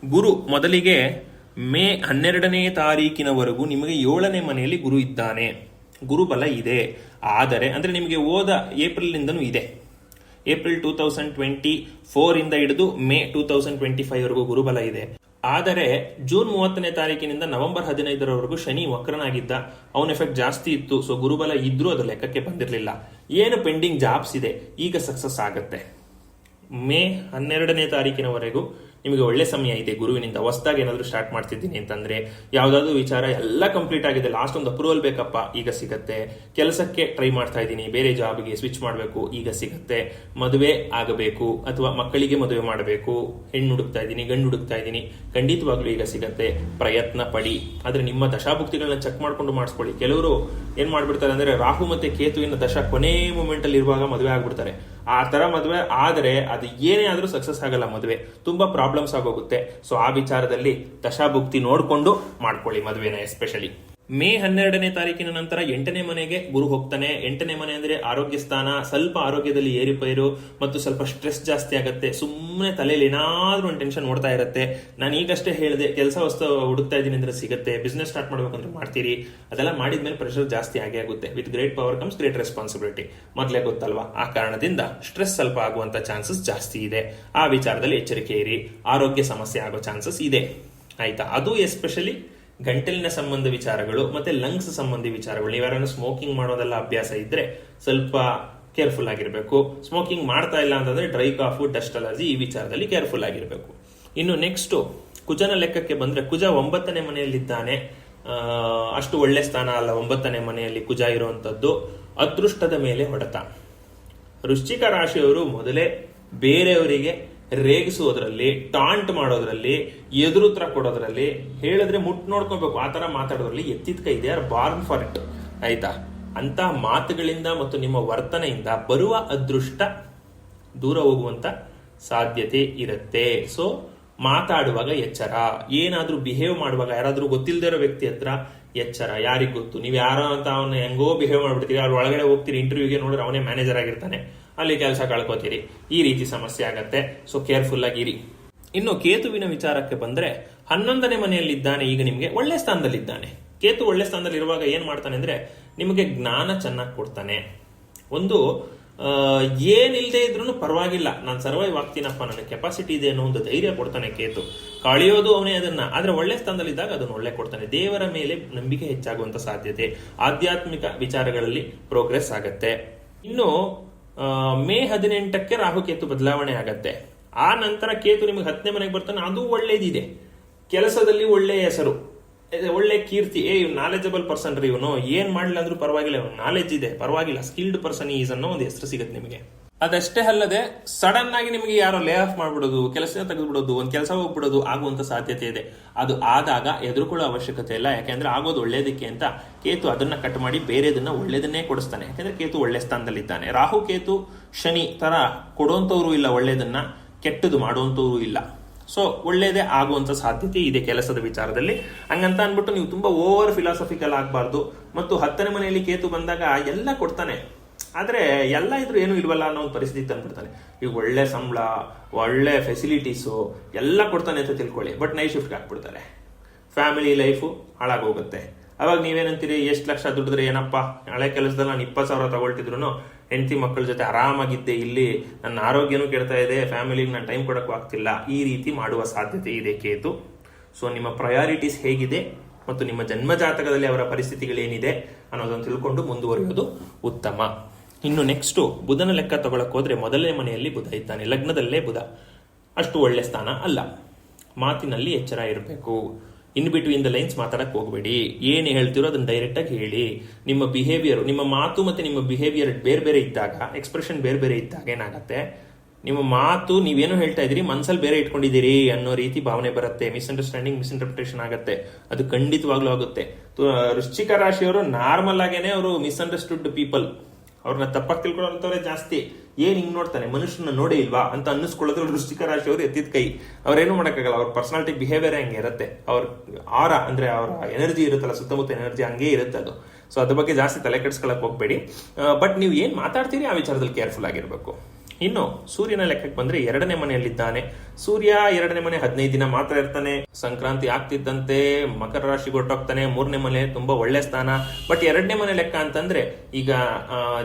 ಗುರು ಮೊದಲಿಗೆ ಮೇ ಹನ್ನೆರಡನೇ ತಾರೀಕಿನವರೆಗೂ ನಿಮಗೆ ಏಳನೇ ಮನೆಯಲ್ಲಿ ಗುರು ಇದ್ದಾನೆ. ಗುರುಬಲ ಇದೆ. ಆದರೆ, ಅಂದ್ರೆ ನಿಮಗೆ ಓದ ಏಪ್ರಿಲ್ ನಿಂದನೂ ಇದೆ. April two thousand twenty four ಇಂದ ಹಿಡಿದು May two thousand twenty five ವರೆಗೂ ಗುರುಬಲ ಇದೆ. ಆದರೆ, ಜೂನ್ ಮೂವತ್ತನೇ ತಾರೀಕಿನಿಂದ ನವೆಂಬರ್ ಹದಿನೈದರವರೆಗೂ ಶನಿ ವಕ್ರನಾಗಿದ್ದ. ಅವನ ಎಫೆಕ್ಟ್ ಜಾಸ್ತಿ ಇತ್ತು ಸೊ ಗುರುಬಲ ಇದ್ರೂ ಅದು ಲೆಕ್ಕಕ್ಕೆ ಬಂದಿರಲಿಲ್ಲ. ಏನು ಪೆಂಡಿಂಗ್ ಜಾಬ್ಸ್ ಇದೆ, ಈಗ ಸಕ್ಸಸ್ ಆಗುತ್ತೆ. ಮೇ ಹನ್ನೆರಡನೇ ತಾರೀಕಿನವರೆಗೂ ನಿಮಗೆ ಒಳ್ಳೆ ಸಮಯ ಇದೆ, ಗುರುವಿನಿಂದ ಹೊಸದಾಗಿ ಏನಾದರೂ ಸ್ಟಾರ್ಟ್ ಮಾಡ್ತಿದ್ದೀನಿ ಅಂತಂದ್ರೆ ಯಾವುದಾದ್ರೂ ವಿಚಾರ ಎಲ್ಲ ಕಂಪ್ಲೀಟ್ ಆಗಿದೆ ಲಾಸ್ಟ್ ಒಂದು ಅಪ್ರೂವಲ್ ಬೇಕಪ್ಪ, ಈಗ ಸಿಗತ್ತೆ. ಕೆಲಸಕ್ಕೆ ಟ್ರೈ ಮಾಡ್ತಾ ಇದ್ದೀನಿ, ಬೇರೆ ಜಾಬ್ಗೆ ಸ್ವಿಚ್ ಮಾಡಬೇಕು, ಈಗ ಸಿಗತ್ತೆ. ಮದುವೆ ಆಗಬೇಕು, ಅಥವಾ ಮಕ್ಕಳಿಗೆ ಮದುವೆ ಮಾಡಬೇಕು. ಹೆಣ್ಣು ಹುಡುಕ್ತಾ ಇದ್ದೀನಿ, ಗಂಡು ಹುಡುಕ್ತಾ ಇದ್ದೀನಿ. ಖಂಡಿತವಾಗ್ಲೂ ಈಗ ಸಿಗತ್ತೆ. ಪ್ರಯತ್ನ ಪಡಿ. ಆದ್ರೆ ನಿಮ್ಮ ದಶಾಭುಕ್ತಿಗಳನ್ನ ಚೆಕ್ ಮಾಡ್ಕೊಂಡು ಮಾಡಿಸ್ಕೊಳ್ಳಿ. ಕೆಲವರು ಏನ್ ಮಾಡ್ಬಿಡ್ತಾರೆ ಅಂದ್ರೆ ರಾಹು ಮತ್ತೆ ಕೇತುವಿನ ದಶ ಕೊನೆ ಮೂಮೆಂಟ್ ಅಲ್ಲಿ ಇರುವಾಗ ಮದುವೆ ಆಗ್ಬಿಡ್ತಾರೆ. ಆ ಥರ ಮದುವೆ ಆದರೆ ಅದು ಏನೇ ಆದರೂ ಸಕ್ಸಸ್ ಆಗಲ್ಲ ಮದುವೆ. ತುಂಬ ಪ್ರಾಬ್ಲಮ್ಸ್ ಆಗೋಗುತ್ತೆ. ಸೊ ಆ ವಿಚಾರದಲ್ಲಿ ದಶಾಭುಕ್ತಿ ನೋಡಿಕೊಂಡು ಮಾಡ್ಕೊಳ್ಳಿ ಮದುವೆನ ಎಸ್ಪೆಷಲಿ ಮೇ ಹನ್ನೆರಡನೇ ತಾರೀಕಿನ ನಂತರ ಎಂಟನೇ ಮನೆಗೆ ಗುರು ಹೋಗ್ತಾನೆ. ಎಂಟನೇ ಮನೆ ಅಂದ್ರೆ ಆರೋಗ್ಯ ಸ್ಥಾನ, ಸ್ವಲ್ಪ ಆರೋಗ್ಯದಲ್ಲಿ ಏರಿಪೈರು ಮತ್ತು ಸ್ವಲ್ಪ ಸ್ಟ್ರೆಸ್ ಜಾಸ್ತಿ ಆಗುತ್ತೆ. ಸುಮ್ಮನೆ ತಲೆಯಲ್ಲಿ ಏನಾದ್ರೂ ಒಂದು ಟೆನ್ಷನ್ ಓಡ್ತಾ ಇರುತ್ತೆ. ನಾನು ಈಗಷ್ಟೇ ಹೇಳಿದೆ, ಕೆಲಸ ವಸ್ತು ಹುಡುಕ್ತಾ ಇದ್ದೀನಿ ಅಂದ್ರೆ ಸಿಗುತ್ತೆ. ಬಿಸ್ನೆಸ್ ಸ್ಟಾರ್ಟ್ ಮಾಡ್ಬೇಕಂದ್ರೆ ಮಾಡ್ತೀರಿ. ಅದೆಲ್ಲ ಮಾಡಿದ್ಮೇಲೆ ಪ್ರೆಷರ್ ಜಾಸ್ತಿ ಆಗೇ ಆಗುತ್ತೆ. With great power comes great responsibility ಮೊದಲೇ ಗೊತ್ತಲ್ವಾ? ಆ ಕಾರಣದಿಂದ ಸ್ಟ್ರೆಸ್ ಸ್ವಲ್ಪ ಆಗುವಂತ ಚಾನ್ಸಸ್ ಜಾಸ್ತಿ ಇದೆ. ಆ ವಿಚಾರದಲ್ಲಿ ಎಚ್ಚರಿಕೆ ಇರಿ. ಆರೋಗ್ಯ ಸಮಸ್ಯೆ ಆಗೋ ಚಾನ್ಸಸ್ ಇದೆ. ಆಯ್ತಾ? ಅದು ಎಸ್ಪೆಷಲಿ ಗಂಟಲಿನ ಸಂಬಂಧ ವಿಚಾರಗಳು ಮತ್ತೆ ಲಂಗ್ಸ್ ಸಂಬಂಧಿ ವಿಚಾರಗಳು. ಇವರನ್ನು ಸ್ಮೋಕಿಂಗ್ ಮಾಡೋದೆಲ್ಲ ಅಭ್ಯಾಸ ಇದ್ರೆ ಸ್ವಲ್ಪ ಕೇರ್ಫುಲ್ ಆಗಿರಬೇಕು. ಸ್ಮೋಕಿಂಗ್ ಮಾಡ್ತಾ ಇಲ್ಲ ಅಂತಂದ್ರೆ ಡ್ರೈ ಕಾಫು ಡಸ್ಟ್ ಅಲರ್ಜಿ ಈ ವಿಚಾರದಲ್ಲಿ ಕೇರ್ಫುಲ್ ಆಗಿರಬೇಕು. ಇನ್ನು ನೆಕ್ಸ್ಟ್ ಕುಜನ ಲೆಕ್ಕಕ್ಕೆ ಬಂದ್ರೆ ಕುಜ ಒಂಬತ್ತನೇ ಮನೆಯಲ್ಲಿದ್ದಾನೆ. ಅಷ್ಟು ಒಳ್ಳೆ ಸ್ಥಾನ ಅಲ್ಲ. ಒಂಬತ್ತನೇ ಮನೆಯಲ್ಲಿ ಕುಜ ಇರುವಂತದ್ದು. ಅದೃಷ್ಟದ ಮೇಲೆ ಹೊಡೆತ. ವೃಶ್ಚಿಕ ರಾಶಿಯವರು ಮೊದಲೇ ಬೇರೆಯವರಿಗೆ ರೇಗಿಸುವುದರಲ್ಲಿ, ಟಾಂಟ್ ಮಾಡೋದ್ರಲ್ಲಿ, ಎದುರುತ್ರ ಕೊಡೋದ್ರಲ್ಲಿ, ಹೇಳಿದ್ರೆ ಮುಟ್ ನೋಡ್ಕೋಬೇಕು. ಆ ಥರ ಮಾತಾಡೋದ್ರಲ್ಲಿ ಎತ್ತಿದ ಕೈ they are born for it. ಆಯ್ತಾ? ಅಂತ ಮಾತುಗಳಿಂದ ಮತ್ತು ನಿಮ್ಮ ವರ್ತನೆಯಿಂದ ಬರುವ ಅದೃಷ್ಟ ದೂರ ಹೋಗುವಂತ ಸಾಧ್ಯತೆ ಇರುತ್ತೆ. ಸೊ ಮಾತಾಡುವಾಗ ಎಚ್ಚರ. ಏನಾದರೂ ಬಿಹೇವ್ ಮಾಡುವಾಗ, ಯಾರಾದರೂ ಗೊತ್ತಿಲ್ಲದೆ ಇರೋ ವ್ಯಕ್ತಿ ಹತ್ರ ಎಚ್ಚರ. ಯಾರಿಗೆ ಗೊತ್ತು? ನೀವು ಯಾರೋ ಅಂತ ಅವನ ಹೆಂಗೋ ಬಿಹೇವ್ ಮಾಡ್ಬಿಡ್ತೀರಿ, ಅವ್ರ ಒಳಗಡೆ ಹೋಗ್ತೀರಿ ಇಂಟರ್ವ್ಯೂಗೆ ನೋಡಿದ್ರೆ ಅವನೇ ಮ್ಯಾನೇಜರ್ ಆಗಿರ್ತಾನೆ. ಅಲ್ಲಿ ಕೆಲಸ ಕಳ್ಕೊತೀರಿ. ಈ ರೀತಿ ಸಮಸ್ಯೆ ಆಗತ್ತೆ. ಸೊ ಕೇರ್ಫುಲ್ ಆಗಿರಿ. ಇನ್ನು ಕೇತುವಿನ ವಿಚಾರಕ್ಕೆ ಬಂದ್ರೆ, ಹನ್ನೊಂದನೇ ಮನೆಯಲ್ಲಿದ್ದಾನೆ, ಈಗ ನಿಮಗೆ ಒಳ್ಳೆ ಸ್ಥಾನದಲ್ಲಿದ್ದಾನೆ. ಕೇತು ಒಳ್ಳೆ ಸ್ಥಾನದಲ್ಲಿ ಇರುವಾಗ ಏನ್ ಮಾಡ್ತಾನೆ ಅಂದ್ರೆ, ನಿಮಗೆ ಜ್ಞಾನ ಚೆನ್ನಾಗಿ ಕೊಡ್ತಾನೆ. ಒಂದು ಏನಿಲ್ಲದೆ ಇದ್ರೂ ಪರವಾಗಿಲ್ಲ. ನಾನು ಸರ್ವೈವ್ ಆಗ್ತೀನಪ್ಪ ನನ್ನ ಕೆಪಾಸಿಟಿ ಇದೆ ಅನ್ನೋ ಒಂದು ಧೈರ್ಯ ಕೊಡ್ತಾನೆ ಕೇತು. ಕಳಿಯೋದು ಅವನೇ ಅದನ್ನ. ಆದ್ರೆ ಒಳ್ಳೆ ಸ್ಥಾನದಲ್ಲಿದ್ದಾಗ ಅದನ್ನು ಒಳ್ಳೆ ಕೊಡ್ತಾನೆ. ದೇವರ ಮೇಲೆ ನಂಬಿಕೆ ಹೆಚ್ಚಾಗುವಂತ ಸಾಧ್ಯತೆ. ಆಧ್ಯಾತ್ಮಿಕ ವಿಚಾರಗಳಲ್ಲಿ ಪ್ರೋಗ್ರೆಸ್ ಆಗತ್ತೆ. ಇನ್ನು ಮೇ ಹದಿನೆಂಟಕ್ಕೆ ರಾಹುಕೇತು ಬದಲಾವಣೆ ಆಗತ್ತೆ. ಆ ನಂತರ ಕೇತು ನಿಮಗೆ ಹತ್ತನೇ ಮನೆಗೆ ಬರ್ತಾನೆ, ಅದು ಒಳ್ಳೇದಿದೆ. ಕೆಲಸದಲ್ಲಿ ಒಳ್ಳೆಯ ಹೆಸರು ಒಳ್ಳೆ ಕೀರ್ತಿ, ಏ ಇವ್ ನಾಲೆಜಬಲ್ ಪರ್ಸನ್ ರೀ ಇವನು, ಏನ್ ಮಾಡ್ಲಿಲ್ಲ ಅಂದ್ರೂ ಪರವಾಗಿಲ್ಲ ನಾಲೆಜ್ ಇದೆ, ಪರವಾಗಿಲ್ಲ ಸ್ಕಿಲ್ಡ್ ಪರ್ಸನ್ ಈಸ್ ಅನ್ನೋ ಒಂದು ಹೆಸರು ಸಿಗುತ್ತೆ ನಿಮಗೆ. ಅದಷ್ಟೇ ಅಲ್ಲದೆ ಸಡನ್ ಆಗಿ ನಿಮಗೆ ಯಾರೋ ಲೇ ಆಫ್ ಮಾಡ್ಬಿಡೋದು ಕೆಲಸ ತೆಗೆದ್ಬಿಡೋದು, ಒಂದು ಕೆಲಸ ಹೋಗ್ಬಿಡೋದು ಆಗುವಂತ ಸಾಧ್ಯತೆ ಇದೆ. ಅದು ಆದಾಗ ಎದುರುಕೊಳ್ಳೋ ಅವಶ್ಯಕತೆ ಇಲ್ಲ. ಯಾಕೆಂದ್ರೆ ಆಗೋದು ಒಳ್ಳೇದಕ್ಕೆ ಅಂತ ಕೇತು ಅದನ್ನ ಕಟ್ ಮಾಡಿ ಬೇರೆದನ್ನ ಒಳ್ಳೇದನ್ನೇ ಕೊಡಿಸ್ತಾನೆ. ಯಾಕಂದ್ರೆ ಕೇತು ಒಳ್ಳೆ ಸ್ಥಾನದಲ್ಲಿದ್ದಾನೆ. ರಾಹು, ಕೇತು, ಶನಿ ತರ ಕೊಡುವಂತವ್ರು ಇಲ್ಲ ಒಳ್ಳೇದನ್ನ, ಕೆಟ್ಟದು ಮಾಡುವಂತವ್ರು ಇಲ್ಲ. ಸೊ ಒಳ್ಳೇದೇ ಆಗುವಂತ ಸಾಧ್ಯತೆ ಇದೆ ಕೆಲಸದ ವಿಚಾರದಲ್ಲಿ. ಹಂಗಂತ ಅನ್ಬಿಟ್ಟು ನೀವು ತುಂಬಾ ಓವರ್ ಫಿಲಾಸಫಿಕಲ್ ಆಗಬಾರ್ದು. ಮತ್ತು ಹತ್ತನೇ ಮನೆಯಲ್ಲಿ ಕೇತು ಬಂದಾಗ ಎಲ್ಲ ಕೊಡ್ತಾನೆ. ಆದ್ರೆ ಎಲ್ಲ ಇದ್ರು ಏನು ಇಲ್ವಲ್ಲ ಅನ್ನೋ ಒಂದು ಪರಿಸ್ಥಿತಿ ತಂದ್ಬಿಡ್ತಾನೆ. ಈಗ ಒಳ್ಳೆ ಸಂಬಳ, ಒಳ್ಳೆ ಫೆಸಿಲಿಟೀಸು ಎಲ್ಲ ಕೊಡ್ತಾನೆ ಅಂತ ತಿಳ್ಕೊಳ್ಳಿ. ಬಟ್ ನೈಟ್ ಶಿಫ್ಟ್ ಹಾಕ್ಬಿಡ್ತಾರೆ. ಫ್ಯಾಮಿಲಿ ಲೈಫು ಹಾಳಾಗೋಗುತ್ತೆ. ಅವಾಗ ನೀವೇನಂತೀರಿ? ಎಷ್ಟು ಲಕ್ಷ ದುಡಿದ್ರೆ ಏನಪ್ಪ? ಹಳೆ ಕೆಲಸದಲ್ಲಿ ನಾನು ಇಪ್ಪತ್ತು ಸಾವಿರ ತಗೊಳ್ತಿದ್ರು ಹೆಂಡತಿ ಮಕ್ಕಳ ಜೊತೆ ಆರಾಮಾಗಿದ್ದೆ, ಇಲ್ಲಿ ನನ್ನ ಆರೋಗ್ಯನೂ ಕೆಡ್ತಾ ಇದೆ, ಫ್ಯಾಮಿಲಿಗೆ ನಾನು ಟೈಮ್ ಕೊಡೋಕ್ಕೂ ಆಗ್ತಿಲ್ಲ. ಈ ರೀತಿ ಮಾಡುವ ಸಾಧ್ಯತೆ ಇದೆ ಕೇತು. ಸೊ ನಿಮ್ಮ ಪ್ರಯಾರಿಟೀಸ್ ಹೇಗಿದೆ? ಮತ್ತು ನಿಮ್ಮ ಜನ್ಮ ಜಾತಕದಲ್ಲಿ ಅವರ ಪರಿಸ್ಥಿತಿಗಳೇನಿದೆ ಅನ್ನೋದನ್ನು ತಿಳ್ಕೊಂಡು ಮುಂದುವರಿಯೋದು ಉತ್ತಮ. ಇನ್ನು ನೆಕ್ಸ್ಟು ಬುಧನ ಲೆಕ್ಕ ತಗೊಳಕ್ ಹೋದ್ರೆ ಮೊದಲನೇ ಮನೆಯಲ್ಲಿ ಬುಧ ಇದ್ದಾನೆ. ಲಗ್ನದಲ್ಲೇ ಬುಧ. ಅಷ್ಟು ಒಳ್ಳೆ ಸ್ಥಾನ ಅಲ್ಲ. ಮಾತಿನಲ್ಲಿ ಎಚ್ಚರ ಇರಬೇಕು. ಇನ್ ಬಿಟ್ವೀನ್ ದ ಲೈನ್ಸ್ ಮಾತಾಡಕ್ ಹೋಗಬೇಡಿ. ಏನು ಹೇಳ್ತಿರೋ ಅದನ್ನ ಡೈರೆಕ್ಟ್ ಆಗಿ ಹೇಳಿ. ನಿಮ್ಮ ಬಿಹೇವಿಯರ್ ನಿಮ್ಮ ಮಾತು ಮತ್ತೆ ನಿಮ್ಮ ಬಿಹೇವಿಯರ್ ಬೇರೆ ಬೇರೆ ಇದ್ದಾಗ ಎಕ್ಸ್ಪ್ರೆಷನ್ ಬೇರೆ ಬೇರೆ ಇದ್ದಾಗ ಏನಾಗತ್ತೆ? ನಿಮ್ಮ ಮಾತು ನೀವೇನು ಹೇಳ್ತಾ ಇದ್ದೀರಿ, ಮನ್ಸಲ್ಲಿ ಬೇರೆ ಇಟ್ಕೊಂಡಿದ್ದೀರಿ ಅನ್ನೋ ರೀತಿ ಭಾವನೆ ಬರುತ್ತೆ ಮಿಸ್ಅಂಡರ್ಸ್ಟ್ಯಾಂಡಿಂಗ್ ಮಿಸ್ಇಂಟರ್ಪ್ರಿಟೇಷನ್ ಆಗುತ್ತೆ. ಅದು ಖಂಡಿತವಾಗ್ಲೂ ಆಗುತ್ತೆ. ವೃಶ್ಚಿಕ ರಾಶಿಯವರು ನಾರ್ಮಲ್ ಆಗೇನೆ ಅವರು ಮಿಸ್ಅಂಡರ್ಸ್ಟುಡ್ ಪೀಪಲ್ ಅವ್ರನ್ನ ತಪ್ಪಾಗಿ ತಿಳ್ಕೊಳ್ಳೋಂಥವ್ರೆ ಜಾಸ್ತಿ. ಏನ್ ಹಿಂಗ್ ನೋಡ್ತಾನೆ ಮನುಷ್ಯನ ನೋಡೇ ಇಲ್ವಾ ಅಂತ ಅನ್ನಿಸ್ಕೊಳ್ಳೋದ್ರ ವೃಶ್ಚಿಕ ರಾಶಿಯವರು ಎತ್ತಿದ ಕೈ. ಅವ್ರೇನು ಮಾಡೋಕ್ಕಾಗಲ್ಲ? ಅವ್ರ ಪರ್ಸನಾಲಿಟಿ ಬಿಹೇವಿಯರ್ ಹಂಗೆ ಇರುತ್ತೆ? ಅವ್ರ ಆರ ಅಂದ್ರೆ ಅವರ ಎನರ್ಜಿ ಇರುತ್ತಲ್ಲ, ಸುತ್ತಮುತ್ತ ಎನರ್ಜಿ ಹಂಗೆ ಇರುತ್ತೆ ಅದು. ಸೊ ಅದ್ರ ಬಗ್ಗೆ ಜಾಸ್ತಿ ತಲೆ ಕೆಡ್ಸ್ಕೊಳಕ್ ಹೋಗ್ಬೇಡಿ. ಬಟ್ ನೀವು ಏನ್ ಮಾತಾಡ್ತೀರಿ ಆ ವಿಚಾರದಲ್ಲಿ ಕೇರ್ಫುಲ್ ಆಗಿರ್ಬೇಕು. ಇನ್ನು ಸೂರ್ಯನ ಲೆಕ್ಕಕ್ಕೆ ಬಂದ್ರೆ ಎರಡನೇ ಮನೆಯಲ್ಲಿದ್ದಾನೆ. ಸೂರ್ಯ ಎರಡನೇ ಮನೆ ಹದಿನೈದು ದಿನ ಮಾತ್ರ ಇರ್ತಾನೆ. ಸಂಕ್ರಾಂತಿ ಆಗ್ತಿದ್ದಂತೆ ಮಕರ ರಾಶಿ ಹೊರಟೋಗ್ತಾನೆ. ಮೂರನೇ ಮನೆ ತುಂಬಾ ಒಳ್ಳೆ ಸ್ಥಾನ. ಬಟ್ ಎರಡನೇ ಮನೆ ಲೆಕ್ಕ ಅಂತಂದ್ರೆ ಈಗ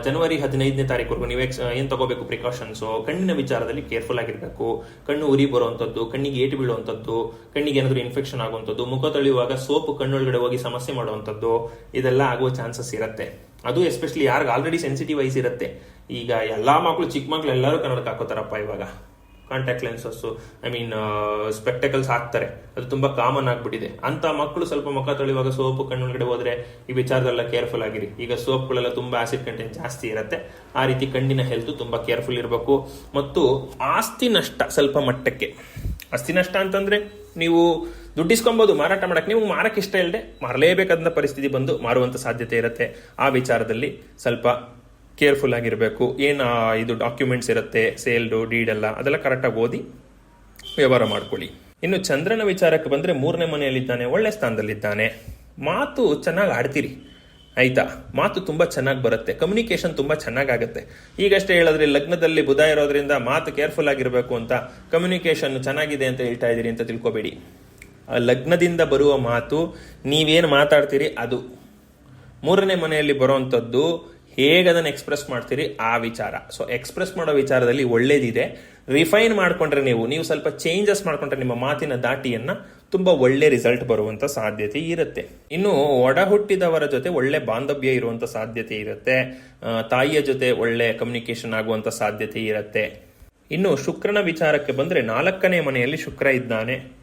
ಜನವರಿ ಹದಿನೈದನೇ ತಾರೀಕುವರೆಗೂ ನೀವು ಏನ್ ತಗೋಬೇಕು ಪ್ರಿಕಾಷನ್ಸ್ ಕಣ್ಣಿನ ವಿಚಾರದಲ್ಲಿ ಕೇರ್ಫುಲ್ ಆಗಿರ್ಬೇಕು. ಕಣ್ಣು ಉರಿ ಬರುವಂತದ್ದು, ಕಣ್ಣಿಗೆ ಏಟು ಬೀಳುವಂತದ್ದು, ಕಣ್ಣಿಗೆ ಏನಾದ್ರು ಇನ್ಫೆಕ್ಷನ್ ಆಗುವಂತದ್ದು, ಮುಖ ತೊಳೆಯುವಾಗ ಸೋಪು ಕಣ್ಣೊಳಗಡೆ ಹೋಗಿ ಸಮಸ್ಯೆ ಮಾಡುವಂಥದ್ದು ಇದೆಲ್ಲ ಆಗುವ ಚಾನ್ಸಸ್ ಇರುತ್ತೆ. ಅದು ಎಸ್ಪೆಷಲಿ ಯಾರಿಗೆ ಆಲ್ರೆಡಿ ಸೆನ್ಸಿಟಿವ್ ಐಸ್ ಇರುತ್ತೆ. ಈಗ ಎಲ್ಲಾ ಮಕ್ಕಳು ಚಿಕ್ಕ ಮಕ್ಳು ಎಲ್ಲರೂ ಕನ್ನಡಕ್ಕೆ ಹಾಕೋತಾರಪ್ಪ ಇವಾಗ. Contact lenses I mean spectacles ಹಾಕ್ತಾರೆ. ಅದು ತುಂಬಾ ಕಾಮನ್ ಆಗಿಬಿಟ್ಟಿದೆ. ಅಂತ ಮಕ್ಕಳು ಸ್ವಲ್ಪ ಮುಖ ತೊಳೆಯುವಾಗ ಸೋಪು ಕಣ್ಣೊಳಗಡೆ ಹೋದ್ರೆ ಈ ವಿಚಾರದಲ್ಲ ಕೇರ್ಫುಲ್ ಆಗಿರಿ. ಈಗ ಸೋಪ್ಗಳೆಲ್ಲ ತುಂಬಾ ಆಸಿಡ್ ಕಂಟೆಂಟ್ ಜಾಸ್ತಿ ಇರುತ್ತೆ. ಆ ರೀತಿ ಕಣ್ಣಿನ ಹೆಲ್ತ್ ತುಂಬಾ ಕೇರ್ಫುಲ್ ಇರಬೇಕು. ಮತ್ತು ಆಸ್ತಿ ನಷ್ಟ ಸ್ವಲ್ಪ ಮಟ್ಟಕ್ಕೆ. ಆಸ್ತಿ ನಷ್ಟ ಅಂತಂದ್ರೆ ನೀವು ದುಡ್ಡಿಸ್ಕೊಬಹುದು ಮಾರಾಟ ಮಾಡಕ್ಕೆ ನೀವು ಮಾರಕ್ಕೆ ಇಷ್ಟ ಇಲ್ಲದೆ ಮಾರಲೇಬೇಕಾದಂಥ ಪರಿಸ್ಥಿತಿ ಬಂದು ಮಾರುವಂತ ಸಾಧ್ಯತೆ ಇರುತ್ತೆ. ಆ ವಿಚಾರದಲ್ಲಿ ಸ್ವಲ್ಪ ಕೇರ್ಫುಲ್ ಆಗಿರಬೇಕು. ಏನು ಇದು ಡಾಕ್ಯುಮೆಂಟ್ಸ್ ಇರುತ್ತೆ, ಸೇಲ್ಡು ಡೀಡ್ ಎಲ್ಲ ಅದೆಲ್ಲ ಕರೆಕ್ಟಾಗಿ ಓದಿ ವ್ಯವಹಾರ ಮಾಡ್ಕೊಳ್ಳಿ. ಇನ್ನು ಚಂದ್ರನ ವಿಚಾರಕ್ಕೆ ಬಂದ್ರೆ ಮೂರನೇ ಮನೆಯಲ್ಲಿದ್ದಾನೆ, ಒಳ್ಳೆ ಸ್ಥಾನದಲ್ಲಿದ್ದಾನೆ. ಮಾತು ಚೆನ್ನಾಗಿ ಆಡ್ತೀರಿ, ಆಯ್ತಾ? ಮಾತು ತುಂಬಾ ಚೆನ್ನಾಗಿ ಬರುತ್ತೆ ಕಮ್ಯುನಿಕೇಶನ್ ತುಂಬಾ ಚೆನ್ನಾಗಾಗುತ್ತೆ. ಈಗಷ್ಟೇ ಹೇಳಿದ್ರೆ ಲಗ್ನದಲ್ಲಿ ಬುಧ ಇರೋದ್ರಿಂದ ಮಾತು ಕೇರ್ಫುಲ್ ಆಗಿರಬೇಕು ಅಂತ ಕಮ್ಯುನಿಕೇಶನ್ ಚೆನ್ನಾಗಿದೆ ಅಂತ ಹೇಳ್ತಾ ಇದ್ದೀರಿ ಅಂತ ತಿಳ್ಕೊಬೇಡಿ. ಲಗ್ನದಿಂದ ಬರುವ ಮಾತು ನೀವೇನು ಮಾತಾಡ್ತೀರಿ ಅದು. ಮೂರನೇ ಮನೆಯಲ್ಲಿ ಬರುವಂಥದ್ದು ಹೇಗೆ ಅದನ್ನು ಎಕ್ಸ್ಪ್ರೆಸ್ ಮಾಡ್ತೀರಿ ಆ ವಿಚಾರ. ಸೊ ಎಕ್ಸ್ಪ್ರೆಸ್ ಮಾಡೋ ವಿಚಾರದಲ್ಲಿ ಒಳ್ಳೇದಿದೆ. ರಿಫೈನ್ ಮಾಡಿಕೊಂಡ್ರೆ ನೀವು ನೀವು ಸ್ವಲ್ಪ ಚೇಂಜಸ್ ಮಾಡ್ಕೊಂಡ್ರೆ ನಿಮ್ಮ ಮಾತಿನ ದಾಟಿಯನ್ನ ತುಂಬ ಒಳ್ಳೆ ರಿಸಲ್ಟ್ ಬರುವಂಥ ಸಾಧ್ಯತೆ ಇರುತ್ತೆ. ಇನ್ನು ಒಡ ಹುಟ್ಟಿದವರ ಜೊತೆ ಒಳ್ಳೆ ಬಾಂಧವ್ಯ ಇರುವಂಥ ಸಾಧ್ಯತೆ ಇರುತ್ತೆ. ತಾಯಿಯ ಜೊತೆ ಒಳ್ಳೆ ಕಮ್ಯುನಿಕೇಶನ್ ಆಗುವಂಥ ಸಾಧ್ಯತೆ ಇರುತ್ತೆ. ಇನ್ನು ಶುಕ್ರನ ವಿಚಾರಕ್ಕೆ ಬಂದ್ರೆ ನಾಲ್ಕನೇ ಮನೆಯಲ್ಲಿ ಶುಕ್ರ ಇದ್ದಾನೆ.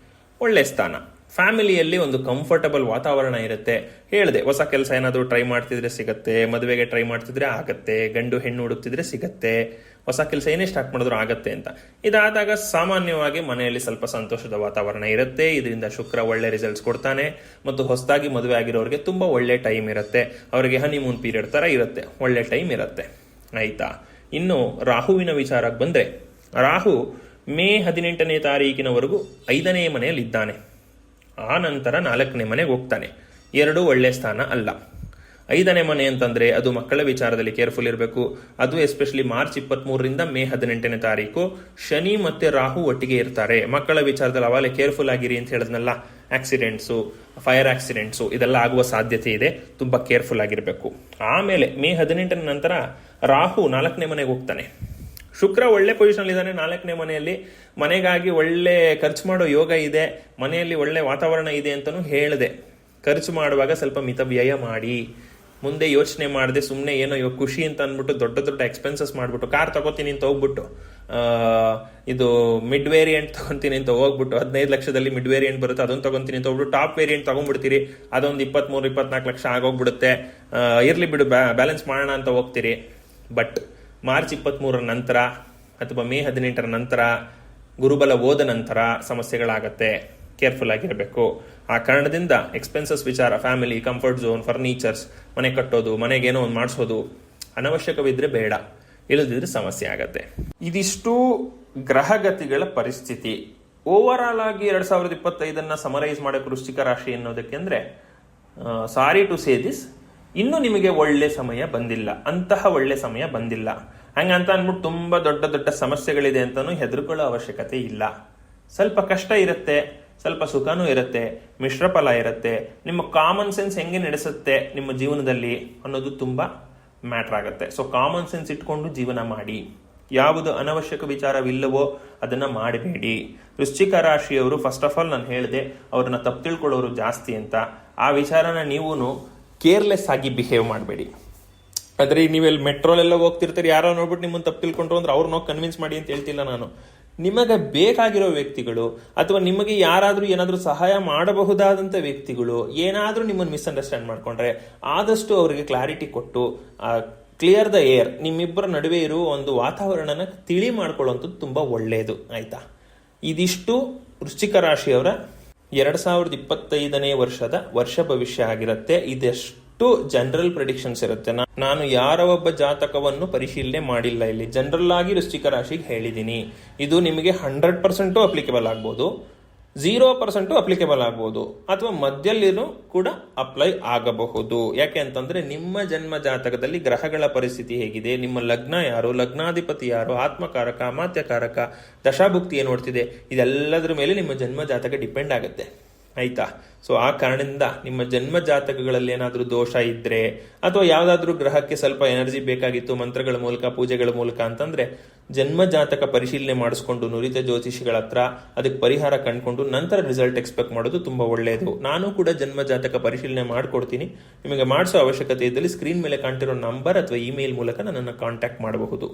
ಒಳ್ಳೆ ಸ್ಥಾನ. ಫ್ಯಾಮಿಲಿಯಲ್ಲಿ ಒಂದು ಕಂಫರ್ಟಬಲ್ ವಾತಾವರಣ ಇರುತ್ತೆ. ಹೇಳಿದೆ, ಹೊಸ ಕೆಲಸ ಏನಾದರೂ ಟ್ರೈ ಮಾಡ್ತಿದ್ರೆ ಸಿಗತ್ತೆ, ಮದುವೆಗೆ ಟ್ರೈ ಮಾಡ್ತಿದ್ರೆ ಆಗತ್ತೆ, ಗಂಡು ಹೆಣ್ಣು ಹುಡುಕ್ತಿದ್ರೆ ಸಿಗತ್ತೆ, ಹೊಸ ಕೆಲಸ ಏನೇ ಸ್ಟಾರ್ಟ್ ಮಾಡಿದ್ರು ಆಗತ್ತೆ ಅಂತ. ಇದಾದಾಗ ಸಾಮಾನ್ಯವಾಗಿ ಮನೆಯಲ್ಲಿ ಸ್ವಲ್ಪ ಸಂತೋಷದ ವಾತಾವರಣ ಇರುತ್ತೆ. ಇದರಿಂದ ಶುಕ್ರ ಒಳ್ಳೆ ರಿಸಲ್ಟ್ಸ್ ಕೊಡ್ತಾನೆ. ಮತ್ತು ಹೊಸದಾಗಿ ಮದುವೆ ಆಗಿರೋರಿಗೆ ತುಂಬ ಒಳ್ಳೆ ಟೈಮ್ ಇರುತ್ತೆ. ಅವರಿಗೆ ಹನಿಮೂನ್ ಪೀರಿಯಡ್ ತರ ಇರುತ್ತೆ. ಒಳ್ಳೆ ಟೈಮ್ ಇರುತ್ತೆ. ಆಯ್ತಾ? ಇನ್ನು ರಾಹುವಿನ ವಿಚಾರಕ್ಕೆ ಬಂದ್ರೆ, ರಾಹು ಮೇ ಹದಿನೆಂಟನೇ ತಾರೀಕಿನವರೆಗೂ ಐದನೇ ಮನೆಯಲ್ಲಿದ್ದಾನೆ. ಆ ನಂತರ ನಾಲ್ಕನೇ ಮನೆಗೆ ಹೋಗ್ತಾನೆ. ಎರಡೂ ಒಳ್ಳೆ ಸ್ಥಾನ ಅಲ್ಲ. ಐದನೇ ಮನೆ ಅಂತಂದ್ರೆ ಅದು ಮಕ್ಕಳ ವಿಚಾರದಲ್ಲಿ ಕೇರ್ಫುಲ್ ಇರಬೇಕು. ಅದು ಎಸ್ಪೆಷಲಿ ಮಾರ್ಚ್ ಇಪ್ಪತ್ತ್ ಮೂರರಿಂದ ಮೇ ಹದಿನೆಂಟನೇ ತಾರೀಕು. ಶನಿ ಮತ್ತೆ ರಾಹು ಒಟ್ಟಿಗೆ ಇರ್ತಾರೆ. ಮಕ್ಕಳ ವಿಚಾರದಲ್ಲಿ ಅವಾಗಲೇ ಕೇರ್ಫುಲ್ ಆಗಿರಿ ಅಂತ ಹೇಳಿದ್ನಲ್ಲ. ಆಕ್ಸಿಡೆಂಟ್ಸು, ಫೈರ್ ಆಕ್ಸಿಡೆಂಟ್ಸು, ಇದೆಲ್ಲ ಆಗುವ ಸಾಧ್ಯತೆ ಇದೆ. ತುಂಬಾ ಕೇರ್ಫುಲ್ ಆಗಿರಬೇಕು. ಆಮೇಲೆ ಮೇ ಹದಿನೆಂಟನ ನಂತರ ರಾಹು ನಾಲ್ಕನೇ ಮನೆಗೆ ಹೋಗ್ತಾನೆ. ಶುಕ್ರ ಒಳ್ಳೆ ಪೊಸಿಷನ್ ಇದ್ದಾನೆ ನಾಲ್ಕನೇ ಮನೆಯಲ್ಲಿ ಮನೆಗಾಗಿ ಒಳ್ಳೆ ಖರ್ಚು ಮಾಡೋ ಯೋಗ ಇದೆ. ಮನೆಯಲ್ಲಿ ಒಳ್ಳೆ ವಾತಾವರಣ ಇದೆ ಅಂತಲೂ ಹೇಳಿದೆ. ಖರ್ಚು ಮಾಡುವಾಗ ಸ್ವಲ್ಪ ಮಿತ ವ್ಯಯ ಮಾಡಿ. ಮುಂದೆ ಯೋಚನೆ ಮಾಡದೆ ಸುಮ್ಮನೆ ಏನೋ ಇವಾಗ ಖುಷಿ ಅಂತ ಅಂದ್ಬಿಟ್ಟು ದೊಡ್ಡ ದೊಡ್ಡ ಎಕ್ಸ್ಪೆನ್ಸಸ್ ಮಾಡ್ಬಿಟ್ಟು ಕಾರ್ ತಗೋತೀನಿ ಅಂತ ಹೋಗ್ಬಿಟ್ಟು ಇದು ಮಿಡ್ ವೇರಿಯಂಟ್ ತಗೊಂತೀನಿ ಅಂತ ಹೋಗ್ಬಿಟ್ಟು, ಹದಿನೈದು ಲಕ್ಷದಲ್ಲಿ ಮಿಡ್ ವೇರಿಯಂಟ್ ಬರುತ್ತೆ ಅದನ್ನ ತಗೊಂತೀನಿ ಅಂತ ಹೋಗ್ಬಿಟ್ಟು ಟಾಪ್ ವೇರಿಯಂಟ್ ತಗೊಂಡ್ಬಿಡ್ತೀರಿ, ಅದೊಂದು ಇಪ್ಪತ್ಮೂರು, ಇಪ್ಪತ್ನಾಲ್ಕು ಲಕ್ಷ ಆಗೋಗ್ಬಿಡುತ್ತೆ. ಇರ್ಲಿ ಬಿಡು ಬ್ಯಾಲೆನ್ಸ್ ಮಾಡೋಣ ಅಂತ ಹೋಗ್ತೀರಿ. ಬಟ್ ಮಾರ್ಚ್ ಇಪ್ಪತ್ತ್ಮೂರರ ನಂತರ ಅಥವಾ ಮೇ ಹದಿನೆಂಟರ ನಂತರ ಗುರುಬಲ ಓದ ನಂತರ ಸಮಸ್ಯೆಗಳಾಗತ್ತೆ. ಕೇರ್ಫುಲ್ ಆಗಿರಬೇಕು. ಆ ಕಾರಣದಿಂದ ಎಕ್ಸ್ಪೆನ್ಸಸ್ ವಿಚಾರ ಫ್ಯಾಮಿಲಿ ಕಂಫರ್ಟ್ ಝೋನ್ ಫರ್ನಿಚರ್ಸ್ ಮನೆ ಕಟ್ಟೋದು ಮನೆಗೇನೋ ಒಂದು ಮಾಡಿಸೋದು ಅನವಶ್ಯಕವಿದ್ರೆ ಬೇಡ. ಇಲ್ಲದಿದ್ರೆ ಸಮಸ್ಯೆ ಆಗತ್ತೆ. ಇದಿಷ್ಟು ಗ್ರಹಗತಿಗಳ ಪರಿಸ್ಥಿತಿ. ಓವರ್ ಆಲ್ ಆಗಿ ಎರಡ್ ಸಾವಿರದ ಇಪ್ಪತ್ತೈದನ್ನ ಸಮರೈಸ್ ಮಾಡಕ್ಕೆ ವೃಶ್ಚಿಕ ರಾಶಿ ಅನ್ನೋದಕ್ಕೆ ಅಂದ್ರೆ ಸಾರಿ ಟು ಸೇ ದಿಸ್ ಇನ್ನು ನಿಮಗೆ ಒಳ್ಳೆ ಸಮಯ ಬಂದಿಲ್ಲ, ಅಂತಹ ಒಳ್ಳೆ ಸಮಯ ಬಂದಿಲ್ಲ. ಹಂಗಂತ ಅಂದ್ಬಿಟ್ಟು ತುಂಬಾ ದೊಡ್ಡ ದೊಡ್ಡ ಸಮಸ್ಯೆಗಳಿದೆ ಅಂತಲೂ ಹೆದರ್ಕೊಳ್ಳೋ ಅವಶ್ಯಕತೆ ಇಲ್ಲ. ಸ್ವಲ್ಪ ಕಷ್ಟ ಇರುತ್ತೆ, ಸ್ವಲ್ಪ ಸುಖನೂ ಇರುತ್ತೆ, ಮಿಶ್ರ ಫಲ ಇರುತ್ತೆ, ನಿಮ್ಮ ಕಾಮನ್ ಸೆನ್ಸ್ ಹೆಂಗೆ ನಡೆಸುತ್ತೆ ನಿಮ್ಮ ಜೀವನದಲ್ಲಿ ಅನ್ನೋದು ತುಂಬಾ ಮ್ಯಾಟ್ರ್ ಆಗುತ್ತೆ. ಸೊ ಕಾಮನ್ ಸೆನ್ಸ್ ಇಟ್ಕೊಂಡು ಜೀವನ ಮಾಡಿ. ಯಾವುದು ಅನವಶ್ಯಕ ವಿಚಾರವಿಲ್ಲವೋ ಅದನ್ನ ಮಾಡಬೇಡಿ. ವೃಶ್ಚಿಕ ರಾಶಿಯವರು ಫಸ್ಟ್ ಆಫ್ ಆಲ್ ನಾನು ಹೇಳಿದೆ, ಅವ್ರನ್ನ ತಪ್ಪು ತಿಳ್ಕೊಳ್ಳೋರು ಜಾಸ್ತಿ ಅಂತ. ಆ ವಿಚಾರನ ನೀವು ಕೇರ್ಲೆಸ್ ಆಗಿ ಬಿಹೇವ್ ಮಾಡಬೇಡಿ. ಆದರೆ ನೀವೆಲ್ಲಿ ಮೆಟ್ರೋಲೆಲ್ಲ ಹೋಗ್ತಿರ್ತೀರಿ, ಯಾರೋ ನೋಡ್ಬಿಟ್ಟು ನಿಮ್ಮನ್ನು ತಪ್ಪು ತಿಳ್ಕೊಂಡ್ರು ಅಂದ್ರೆ ಅವ್ರನ್ನ ಕನ್ವಿನ್ಸ್ ಮಾಡಿ ಅಂತ ಹೇಳ್ತಿಲ್ಲ ನಾನು. ನಿಮಗೆ ಬೇಕಾಗಿರೋ ವ್ಯಕ್ತಿಗಳು ಅಥವಾ ನಿಮಗೆ ಯಾರಾದರೂ ಏನಾದರೂ ಸಹಾಯ ಮಾಡಬಹುದಾದಂಥ ವ್ಯಕ್ತಿಗಳು ಏನಾದರೂ ನಿಮ್ಮನ್ನು ಮಿಸ್ಅಂಡರ್ಸ್ಟ್ಯಾಂಡ್ ಮಾಡಿಕೊಂಡ್ರೆ ಆದಷ್ಟು ಅವರಿಗೆ ಕ್ಲಾರಿಟಿ ಕೊಟ್ಟು ಕ್ಲಿಯರ್ ದ ಏರ್ ನಿಮ್ಮಿಬ್ಬರ ನಡುವೆ ಇರುವ ಒಂದು ವಾತಾವರಣನ ತಿಳಿ ಮಾಡ್ಕೊಳ್ಳುವಂಥದ್ದು ತುಂಬ ಒಳ್ಳೆಯದು ಆಯಿತಾ? ಇದಿಷ್ಟು ವೃಶ್ಚಿಕ ರಾಶಿಯವರ ಎರಡ್ ಸಾವಿರದ ಇಪ್ಪತ್ತೈದನೇ ವರ್ಷದ ವರ್ಷ ಭವಿಷ್ಯ ಆಗಿರುತ್ತೆ. ಇದೆಷ್ಟು ಜನರಲ್ ಪ್ರಿಡಿಕ್ಷನ್ಸ್ ಇರುತ್ತೆ. ನಾನು ಯಾರ ಒಬ್ಬ ಜಾತಕವನ್ನು ಪರಿಶೀಲನೆ ಮಾಡಿಲ್ಲ ಇಲ್ಲಿ. ಜನರಲ್ ಆಗಿ ವೃಶ್ಚಿಕ ರಾಶಿಗೆ ಹೇಳಿದ್ದೀನಿ ಇದು ನಿಮಗೆ ಹಂಡ್ರೆಡ್ ಪರ್ಸೆಂಟು ಅಪ್ಲಿಕೇಬಲ್ ಆಗ್ಬೋದು. ಝೀರೋ ಪರ್ಸೆಂಟು ಅಪ್ಲಿಕೇಬಲ್ ಆಗ್ಬೋದು. ಅಥವಾ ಮಧ್ಯಲ್ಲಿನೂ ಕೂಡ ಅಪ್ಲೈ ಆಗಬಹುದು. ಯಾಕೆ ಅಂತಂದ್ರೆ ನಿಮ್ಮ ಜನ್ಮ ಜಾತಕದಲ್ಲಿ ಗ್ರಹಗಳ ಪರಿಸ್ಥಿತಿ ಹೇಗಿದೆ? ನಿಮ್ಮ ಲಗ್ನ ಯಾರು? ಲಗ್ನಾಧಿಪತಿ ಯಾರು? ಆತ್ಮಕಾರಕ, ಅಮಾತ್ಯಕಾರಕ, ದಶಾಭುಕ್ತಿ ಏನು ನೋಡ್ತಿದೆ ಇದೆಲ್ಲದರ ಮೇಲೆ ನಿಮ್ಮ ಜನ್ಮ ಜಾತಕ ಡಿಪೆಂಡ್ ಆಗುತ್ತೆ. ಆಯ್ತಾ? ಸೊ ಆ ಕಾರಣದಿಂದ ನಿಮ್ಮ ಜನ್ಮ ಜಾತಕಗಳಲ್ಲಿ ಏನಾದರೂ ದೋಷ ಇದ್ರೆ, ಅಥವಾ ಯಾವುದಾದ್ರೂ ಗ್ರಹಕ್ಕೆ ಸ್ವಲ್ಪ ಎನರ್ಜಿ ಬೇಕಾಗಿತ್ತು, ಮಂತ್ರಗಳ ಮೂಲಕ, ಪೂಜೆಗಳ ಮೂಲಕ ಅಂತಂದ್ರೆ ಜನ್ಮ ಜಾತಕ ಪರಿಶೀಲನೆ ಮಾಡಿಸ್ಕೊಂಡು ನುರಿತ ಜ್ಯೋತಿಷಿಗಳ ಹತ್ರ ಅದಕ್ಕೆ ಪರಿಹಾರ ಕಂಡುಕೊಂಡು ನಂತರ ರಿಸಲ್ಟ್ ಎಕ್ಸ್ಪೆಕ್ಟ್ ಮಾಡೋದು ತುಂಬಾ ಒಳ್ಳೆಯದು ನಾನು ಕೂಡ ಜನ್ಮ ಜಾತಕ ಪರಿಶೀಲನೆ ಮಾಡಿಕೊಡ್ತೀನಿ. ನಿಮಗೆ ಮಾಡಿಸೋ ಅವಶ್ಯಕತೆ ಇದ್ದಲ್ಲಿ ಸ್ಕ್ರೀನ್ ಮೇಲೆ ಕಾಣ್ತಿರೋ ನಂಬರ್ ಅಥವಾ ಇಮೇಲ್ ಮೂಲಕ ನನ್ನನ್ನು ಕಾಂಟ್ಯಾಕ್ಟ್ ಮಾಡಬಹುದು.